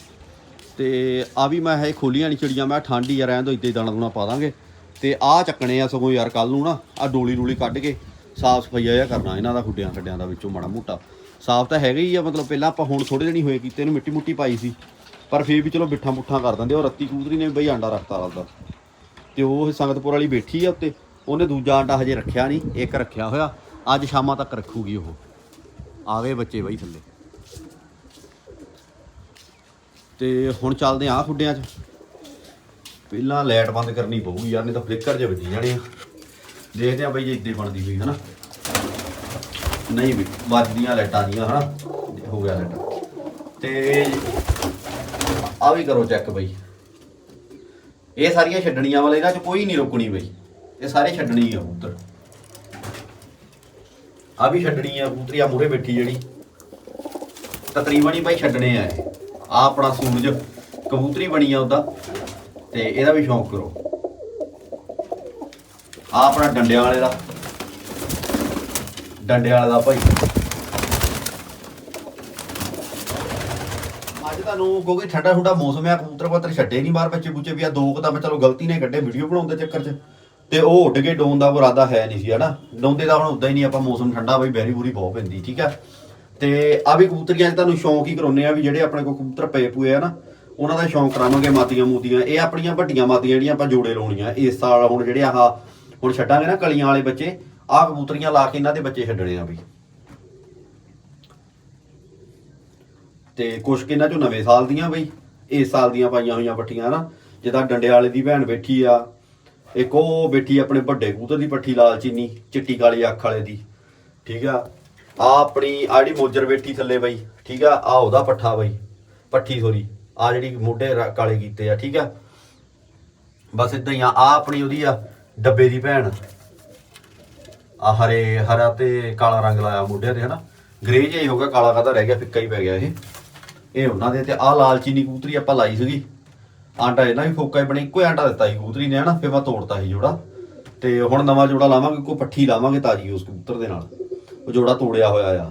ਤੇ ਆ ਵੀ ਮੈਂ ਇਹ ਖੋਲੀਆਂ ਨਹੀਂ ਚਿੜੀਆਂ, ਮੈਂ ਕਿਹਾ ਠੰਡ ਹੀ ਆ, ਰਹਿਣ ਦੋ, ਇੱਦਾਂ ਹੀ ਦਾਣਾ ਦੂਣਾ ਪਾ ਦਾਂਗੇ। ਤੇ ਆ ਚੱਕਣੇ ਆ ਸਗੋਂ ਯਾਰ ਕੱਲ ਨੂੰ ਨਾ ਆ ਡੋਲੀ ਡੋਲੀ ਕੱਢ ਕੇ ਸਾਫ਼ ਸਫਾਈਆ ਜਿਹਾ ਕਰਨਾ, ਇਹਨਾਂ ਦਾ ਖੁੱਡਿਆਂ ਖੱਡਿਆਂ ਦਾ ਵਿੱਚੋਂ ਮਾੜਾ ਮੋਟਾ। ਸਾਫ਼ ਤਾਂ ਹੈਗਾ ਹੀ ਆ, ਮਤਲਬ ਪਹਿਲਾਂ ਆਪਾਂ ਹੁਣ ਥੋੜੇ ਦਿਨ ਹੋਏ ਕੀਤੇ ਨੂੰ ਮਿੱਟੀ ਮੁੱਟੀ ਪਾਈ ਸੀ। ਪਰ ਫੇਰ ਵੀ ਚਲੋ ਬਿੱਠਾ ਮੁੱਠਾ ਕਰ ਦਿੰਦੇ ਉਹ ਰੱਤੀ ਕੂਦਰੀ ਨੇ ਵੀ ਬਈ ਆਂਡਾ ਰੱਖਤਾ ਰੱਖਦਾ ਤੇ ਉਹ ਸੰਗਤਪੁਰ ਵਾਲੀ ਬੈਠੀ ਆ ਉੱਤੇ, ਉਹਨੇ ਦੂਜਾ ਆਂਡਾ ਹਜੇ ਰੱਖਿਆ ਨਹੀਂ ਇੱਕ ਰੱਖਿਆ ਹੋਇਆ, ਅੱਜ ਸ਼ਾਮਾਂ ਤੱਕ ਰੱਖੂਗੀ ਉਹ। ਆ ਗਏ ਬੱਚੇ ਬਈ ਥੱਲੇ। ਤੇ ਹੁਣ ਚੱਲਦੇ ਆ ਖੁੱਡਿਆਂ 'ਚ। ਪਹਿਲਾਂ ਲਾਈਟ ਬੰਦ ਕਰਨੀ ਪਊਗੀ ਯਾਰ, ਨਹੀਂ ਤਾਂ ਫਲਿੱਕਰ ਜੇ ਵੱਜੀ ਜਾਣੇ ਆ। ਦੇਖਦੇ ਆ ਬਈ ਜੇ ਇੱਦਾਂ ਬਣਦੀ ਹੋਈ, ਹਨਾ? ਨਹੀਂ ਵੀ, ਵੱਜਦੀਆਂ ਲਾਈਟਾਂ ਦੀਆਂ ਹਨਾ? ਹੋ ਗਿਆ ਲਾਈਟ। ਤੇ ਆ ਵੀ ਕਰੋ ਚੈੱਕ ਬਈ। ਇਹ ਸਾਰੀਆਂ ਛੱਡਣੀਆਂ ਵਾਲੇ, ਇਹਨਾਂ 'ਚ ਕੋਈ ਨਹੀਂ ਰੁਕਣੀ ਬਈ। ਇਹ ਸਾਰੇ ਛੱਡਣੀ ਆ ਕਬੂਤਰ। ਆ ਵੀ ਛੱਡਣੀ ਆ ਕਬੂਤਰੀ ਆ ਮੂਰੇ ਬੈਠੀ ਜਿਹੜੀ। ਤਕਰੀਬਨ ਹੀ ਭਾਈ ਛੱਡਣੇ ਆ ਇਹ। ਆ ਆਪਣਾ ਸੂਰਜ ਕਬੂਤਰੀ ਬਣੀ ਆ ਉਹਦਾ, ਤੇ ਇਹਦਾ ਵੀ ਸ਼ੌਂਕ ਕਰੋ। ਆ ਆਪਣਾ ਡੰਡਿਆਂ ਵਾਲੇ ਦਾ। ਡੰਡਿਆਂ ਵਾਲੇ ਦਾ ਭਾਈ। ਅੱਜ ਤੁਹਾਨੂੰ ਕਿਉਂਕਿ ਠੰਡਾ ਠੰਡਾ ਮੌਸਮ ਆ, ਕਬੂਤਰ ਕਬੂਤਰ ਛੱਡੇ ਨਹੀਂ ਬਾਹਰ ਬੱਚੇ ਬੁੱਚੇ ਵੀ ਆ, ਦੋ ਕੁ ਤਾਂ ਮੈਂ ਚਲੋ ਗਲਤੀ ਨੇ ਕੱਢੇ ਵੀਡੀਓ ਬਣਾਉਣ ਦੇ ਚੱਕਰ 'ਚ। ਤੇ ਉਹ ਉੱਡ ਕੇ ਡੋਨ ਦਾ ਇਰਾਦਾ ਹੈ ਨਹੀਂ ਸੀ, ਹਨਾ? ਡੋਂਦੇ ਦਾ ਹੁਣ ਉਦਾਂ ਹੀ ਨਹੀਂ ਆਪਾਂ ਮੌਸਮ ਠੰਡਾ ਬਈ, ਬੈਰੀ ਬੂਰੀ ਬਹੁਤ ਪੈਂਦੀ, ਠੀਕ ਆ? ਤੇ ਆ ਵੀ ਕਬੂਤਰੀਆਂ 'ਚ ਤੁਹਾਨੂੰ ਸ਼ੌਂਕ ਹੀ ਕਰਾਉਨੇ ਆ ਵੀ ਜਿਹੜੇ ਆਪਣੇ ਕੋਲ ਕਬੂਤਰ ਪਏ ਪੂਏ ਆ ਨਾ, ਉਹਨਾਂ ਦਾ ਸ਼ੌਂਕ ਕਰਾਵਾਂਗੇ ਮਾਤੀਆਂ ਮੂਤੀਆਂ। ਇਹ ਆਪਣੀਆਂ ਵੱਡੀਆਂ ਮਾਤੀਆਂ ਜਿਹੜੀਆਂ ਆਪਾਂ ਜੋੜੇ ਲਾਉਣੀਆਂ। ਇਸ ਸਾਲ ਹੁਣ ਜਿਹੜੇ ਆਹ, ਹੁਣ ਛੱਡਾਂਗੇ ਨਾ ਕਲੀਆਂ ਵਾਲੇ ਬੱਚੇ, ਆਹ ਕਬੂਤਰੀਆਂ ਲਾ ਕੇ ਇਹਨਾਂ ਦੇ ਬੱਚੇ ਛੱਡਣੇ ਆ ਬਈ ਤੇ ਕੁਛ ਕਿ ਇਹਨਾਂ ਚੋਂ ਨਵੇਂ ਸਾਲ ਦੀਆਂ ਬਈ, ਇਸ ਸਾਲ ਦੀਆਂ ਪਾਈਆਂ ਹੋਈਆਂ ਪੱਠੀਆਂ ਨਾ, ਜਿੱਦਾਂ ਡੰਡੇ ਵਾਲੇ ਦੀ ਭੈਣ ਬੈਠੀ ਆ, ਇੱਕ ਉਹ ਬੈਠੀ ਆਪਣੇ ਵੱਡੇ ਕਬੂਤਰ ਦੀ ਪੱਠੀ ਲਾਲ ਚੀਨੀ, ਚਿੱਟੀ ਕਾਲੀ ਅੱਖ ਵਾਲੇ ਦੀ। ਠੀਕ ਆ? ਆ ਆਪਣੀ ਆੜੀ ਮੋਜਰ ਬੈਠੀ ਥੱਲੇ ਬਈ, ਠੀਕ ਆ? ਆ ਉਹਦਾ ਪੱਠਾ ਬਈ, ਪੱਠੀ ਸੋਰੀ। ਆ ਜਿਹੜੀ ਮੋਢੇ ਕਾਲੇ ਕੀਤੇ ਆ, ਠੀਕ ਆ? ਬਸ ਇਦਾਂ ਹੀ ਆ ਆ ਆਪਣੀ ਉਹਦੀ ਆ, ਡੱਬੇ ਦੀ ਭੈਣ। ਆ ਹਰੇ, ਹਰਾ ਤੇ ਕਾਲਾ ਰੰਗ ਲਾਇਆ ਮੋਢਿਆਂ ਤੇ, ਹਨਾ? ਗ੍ਰੇ ਜਿਹਾ ਹੀ ਹੋ ਗਿਆ, ਕਾਲਾ ਕਾਦਾ ਰਹਿ ਗਿਆ, ਫਿੱਕਾ ਹੀ ਪੈ ਗਿਆ ਇਹ। ਇਹ ਉਹਨਾਂ ਦੇ ਤੇ, ਆ ਲਾਲਚੀਨੀ ਕਬੂਤਰੀ ਆਪਾਂ ਲਾਈ ਸੀਗੀ। ਆਂਟਾ ਇਹਨਾਂ ਵੀ ਫੋਕਾ ਹੀ ਬਣੀ, ਇੱਕੋ ਆਂਟਾ ਦਿੱਤਾ ਸੀ ਕਬੂਤਰੀ ਨੇ, ਹਨਾ? ਫਿਰ ਮੈਂ ਤੋੜਤਾ ਸੀ ਜੋੜਾ। ਤੇ ਹੁਣ ਨਵਾਂ ਜੋੜਾ ਲਾਵਾਂਗੇ ਕੋਈ ਪੱਠੀ ਲਾਵਾਂਗੇ ਤਾਜੀ ਉਸ ਕਬੂਤਰ ਦੇ ਨਾਲ। ਉਹ ਜੋੜਾ ਤੋੜਿਆ ਹੋਇਆ ਆ।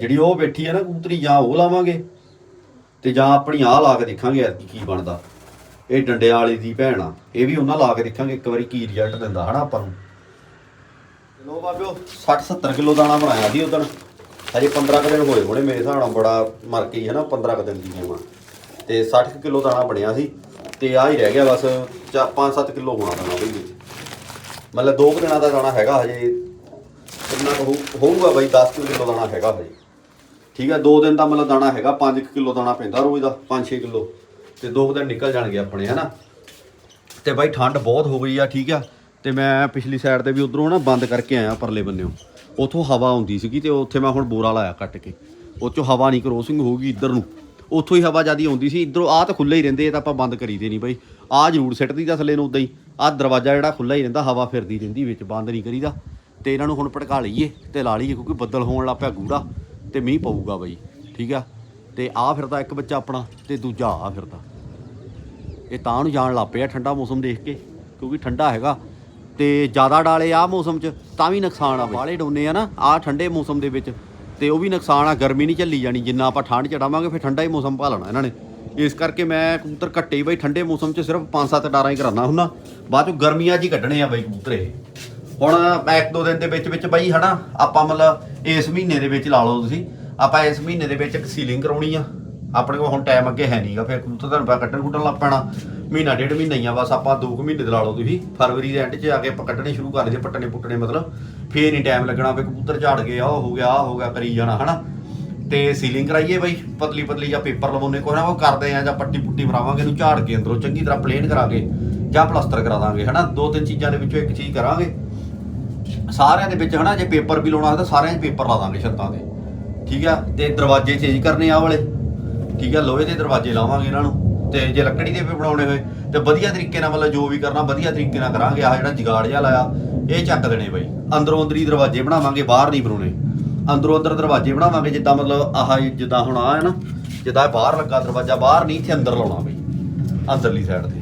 ਜਿਹੜੀ ਉਹ ਬੈਠੀ ਆ ਨਾ ਕਬੂਤਰੀ, ਜਾਂ ਉਹ ਲਾਵਾਂਗੇ ਤੇ ਜਾਂ ਆਪਣੀ ਆਹ ਲਾ ਕੇ ਦੇਖਾਂਗੇ ਯਾਰ ਕੀ ਕੀ ਬਣਦਾ। ਇਹ ਡੰਡਿਆਂ ਵਾਲੀ ਦੀ ਭੈਣ ਆ। ਇਹ ਵੀ ਉਹਨਾਂ ਲਾ ਕੇ ਦੇਖਾਂਗੇ, ਇੱਕ ਵਾਰੀ ਕੀ ਰਿਜ਼ਲਟ ਦਿੰਦਾ ਹਨਾ ਆਪਾਂ ਨੂੰ। ਲੋ ਬਾਬਿਓ 60 70 ਕਿਲੋ ਦਾਣਾ ਬਣਾਇਆ ਸੀ ਉਦੋਂ ਹਜੇ 15 ਕੁ ਦਿਨ ਹੋਏ ਹੋਣੇ ਮੇਰੇ ਹਿਸਾਬ ਨਾਲ, ਬੜਾ ਮਰ ਕੇ ਹੈ ਨਾ 15 ਕੁ ਦਿਨ ਦੀ ਗੇਮ ਆ। ਤੇ 60 ਕਿਲੋ ਦਾਣਾ ਬਣਿਆ ਸੀ। ਤੇ ਆ ਹੀ ਰਹਿ ਗਿਆ ਬਸ 5-7 ਕਿਲੋ ਹੋਣਾ ਦਾਣਾ ਉਹਦੇ ਵਿੱਚ। ਮਤਲਬ ਦੋ ਕੁ ਦਿਨਾਂ ਦਾ ਦਾਣਾ ਹੈਗਾ ਹਜੇ। ਹੋਊ- ਹੋਊਗਾ ਬਾਈ 10 ਕਿਲੋ ਦਾਣਾ ਹੈਗਾ ਹਜੇ ਠੀਕ ਆ ਦੋ ਦਿਨ ਦਾ ਮਤਲਬ ਦਾਣਾ ਹੈਗਾ 5 ਕਿਲੋ ਦਾਣਾ ਪੈਂਦਾ ਰੋਜ਼ ਦਾ 5-6 ਕਿਲੋ। ਤੇ ਦੋ ਕੁ ਦਿਨ ਨਿਕਲ ਜਾਣਗੇ ਆਪਣੇ, ਹਨਾ। ਤੇ ਬਾਈ, ਠੰਡ ਬਹੁਤ ਹੋ ਗਈ ਆ, ਠੀਕ ਆ। ਤੇ ਮੈਂ ਪਿਛਲੀ ਸਾਈਡ ਤੇ ਵੀ ਉਧਰੋਂ ਨਾ ਬੰਦ ਕਰਕੇ ਆਇਆ ਪਰਲੇ ਬੰਨਿਓ। ਉਥੋਂ ਹਵਾ ਆਉਂਦੀ ਸੀਗੀ ਤੇ ਉੱਥੇ ਮੈਂ ਹੁਣ ਬੋਰਾ ਲਾਇਆ ਕੱਟ ਕੇ। ਉਹ ਚੋਂ ਹਵਾ ਨਹੀਂ ਕਰੋਸਿੰਗ ਹੋਊਗੀ ਇੱਧਰ ਨੂੰ। ਉੱਥੋਂ ਹੀ ਹਵਾ ਜਿਆਦੀ ਆਉਂਦੀ ਸੀ, ਇੱਧਰੋਂ ਆਹ ਤਾਂ ਖੁੱਲੇ ਹੀ ਰਹਿੰਦੇ, ਇਹ ਤਾਂ ਆਪਾਂ ਬੰਦ ਕਰੀਦੇ ਨਹੀਂ ਬਾਈ। ਆਹ ਜ਼ਰੂਰ ਸਿੱਟਦੀ ਦਾ ਥੱਲੇ ਨੂੰ ਉਦਾਂ ਹੀ। ਆਹ ਦਰਵਾਜ਼ਾ ਜਿਹੜਾ ਖੁੱਲਾ ਹੀ ਰਹਿੰਦਾ, ਹਵਾ ਫਿਰਦੀ ਰਹਿੰਦੀ ਵਿੱਚ, ਬੰਦ ਨਹੀਂ ਕਰੀਦਾ। ਤੇ ਇਹਨਾਂ ਨੂੰ ਹੁਣ ਭੜਕਾ ਲਈਏ ਤੇ ਲਾ ਲਈਏ, ਕਿਉਂਕਿ ਬੱਦਲ ਹੋਣ ਲੱਗ ਪਿਆ ਗੂੜਾ ਤੇ ਮੀਂਹ ਪਊਗਾ ਬਾਈ, ਠੀਕ ਆ? ਤੇ ਆਹ ਫਿਰਦਾ ਇੱਕ ਬੱਚਾ ਆਪਣਾ ਤੇ ਦੂਜਾ ਆ ਫਿਰਦਾ ਇਹ ਤਾਂ ਨੂੰ ਜਾਣ ਲੱਗ ਪਿਆ ਠੰਡਾ ਮੌਸਮ ਦੇਖ ਕੇ, ਕਿਉਂਕਿ ਠੰਡਾ ਹੈਗਾ। ਤੇ ਜ਼ਿਆਦਾ ਡਾਲੇ ਆ ਮੌਸਮ 'ਚ, ਤਾਂ ਵੀ ਨੁਕਸਾਨ ਆ ਬਾਲੇ ਡੋਨੇ ਆ ਨਾ ਆ ਠੰਡੇ ਮੌਸਮ ਦੇ ਵਿੱਚ, ਤੇ ਉਹ ਵੀ ਨੁਕਸਾਨ ਆ, ਗਰਮੀ ਨਹੀਂ ਝੱਲੀ ਜਾਣੀ। ਜਿੰਨਾ ਆਪਾਂ ਠੰਡ ਚੜਾਵਾਂਗੇ, ਫਿਰ ਠੰਡਾ ਹੀ ਮੌਸਮ ਭਾਲਣਾ ਇਹਨਾਂ ਨੇ। ਇਸ ਕਰਕੇ ਮੈਂ ਕਬੂਤਰ ਘੱਟੇ ਹੀ ਬਈ, ਠੰਡੇ ਮੌਸਮ 'ਚ ਸਿਰਫ 5-7 ਡਾਰਾਂ ਹੀ ਕਰਾਨਾ ਹੁੰਦਾ। ਬਾਅਦ 'ਚ ਗਰਮੀਆਂ 'ਚ ਹੀ ਕੱਢਣੇ ਆ ਬਈ ਕਬੂਤਰ ਇਹ। ਹੁਣ ਮੈਂ ਇੱਕ ਦੋ ਦਿਨ ਦੇ ਵਿੱਚ ਵਿੱਚ ਬਈ ਹਨਾ, ਆਪਾਂ ਮਤਲਬ ਇਸ ਮਹੀਨੇ ਦੇ ਵਿੱਚ ਲਾ ਲਓ ਤੁਸੀਂ, ਆਪਾਂ ਇਸ ਮਹੀਨੇ ਦੇ ਵਿੱਚ ਇੱਕ ਸੀਲਿੰਗ ਕਰਾਉਣੀ ਆ। ਆਪਣੇ ਕੋਲ ਹੁਣ ਟਾਈਮ ਅੱਗੇ ਹੈ ਨਹੀਂਗਾ ਫਿਰ ਕਬੂਤਰ ਤੁਹਾਨੂੰ ਪਤਾ ਕੱਢਣ ਕੁੱਟਣ ਲੱਗ ਪੈਣਾ। ਮਹੀਨਾ ਡੇਢ ਮਹੀਨਾ ਹੀ ਆ, ਬਸ ਆਪਾਂ 2 ਮਹੀਨੇ ਦੇ ਲਾ ਲਓ ਤੁਸੀਂ। ਫਰਵਰੀ ਦੇ ਐਂਡ 'ਚ ਆ ਕੇ ਆਪਾਂ ਕੱਢਣੇ ਸ਼ੁਰੂ ਕਰ ਲਈਏ ਪੱਟਣੇ ਪੁੱਟਣੇ ਮਤਲਬ। ਫੇਰ ਨਹੀਂ ਟਾਈਮ ਲੱਗਣਾ ਵੀ ਕਬੂਤਰ ਝਾੜ ਗਏ ਆ ਉਹ ਹੋ ਗਿਆ ਆ ਹੋ ਗਿਆ, ਕਰੀ ਜਾਣਾ, ਹਨਾ। ਤੇ ਸੀਲਿੰਗ ਕਰਾਈਏ ਬਈ, ਪਤਲੀ ਪਤਲੀ ਜਾਂ ਪੇਪਰ ਲਵਾਉਨੇ ਕੋਈ ਨਾ ਉਹ ਕਰਦੇ ਆ ਜਾਂ ਪੱਟੀ ਪੁੱਟੀ ਭਰਾਵਾਂਗੇ ਇਹਨੂੰ ਝਾੜ ਕੇ ਅੰਦਰੋਂ, ਚੰਗੀ ਤਰ੍ਹਾਂ ਪਲੇਨ ਕਰਾ ਕੇ ਜਾਂ ਪਲਸਤਰ ਕਰਾ ਦਾਂਗੇ, ਹਨਾ। ਦੋ ਤਿੰਨ ਚੀਜ਼ਾਂ ਦੇ ਵਿੱਚੋਂ ਇੱਕ ਚੀਜ਼ ਕਰਾਂਗੇ। ਸਾਰਿਆਂ ਦੇ ਵਿੱਚ ਹਨਾ, ਜੇ ਪੇਪਰ ਵੀ ਲਾਉਣਾ ਹੋਵੇ ਤਾਂ ਸਾਰਿਆਂ 'ਚ ਪੇਪਰ ਲਾ ਦਾਂਗੇ ਛੱਤਾਂ ਤੇ। ਠੀਕ ਆ? ਤੇ ਦਰਵਾਜ਼ੇ ਚੇਂਜ ਕਰਨੇ ਆ ਵਾਲੇ। ਠੀਕ ਆ? ਲੋਹੇ ਦੇ ਦਰਵਾਜ਼ੇ ਲਾਵਾਂਗੇ ਇਹਨਾਂ ਨੂੰ। ਤੇ ਜੇ ਲੱਕੜੀ ਦੇ ਵੀ ਬਣਾਉਣੇ ਹੋਏ, ਤੇ ਵਧੀਆ ਤਰੀਕੇ ਨਾਲ ਮਤਲਬ ਜੋ ਵੀ ਕਰਨਾ, ਵਧੀਆ ਤਰੀਕੇ ਨਾਲ ਕਰਾਂਗੇ। ਆ ਜਿਹੜਾ ਜਗਾੜ ਜਿਹਾ ਲਾਇਆ, ਇਹ ਚੱਕ ਦੇਣੇ ਬਈ। ਅੰਦਰੋਂ ਅੰਦਰੀ ਦਰਵਾਜ਼ੇ ਬਣਾਵਾਂਗੇ, ਬਾਹਰ ਨਹੀਂ ਬਣਾਉਣੇ। ਅੰਦਰੋਂ ਅੰਦਰ ਦਰਵਾਜ਼ੇ ਬਣਾਵਾਂਗੇ, ਜਿੱਦਾਂ ਮਤਲਬ ਆਹ ਜਿੱਦਾਂ ਹੁਣ ਆ ਹੈ ਨਾ, ਜਿੱਦਾਂ ਬਾਹਰ ਲੱਗਾ ਦਰਵਾਜ਼ਾ, ਬਾਹਰ ਨਹੀਂ, ਇੱਥੇ ਅੰਦਰ ਲਾਉਣਾ ਬਈ। ਅੰਦਰਲੀ ਸਾਈਡ ਤੇ।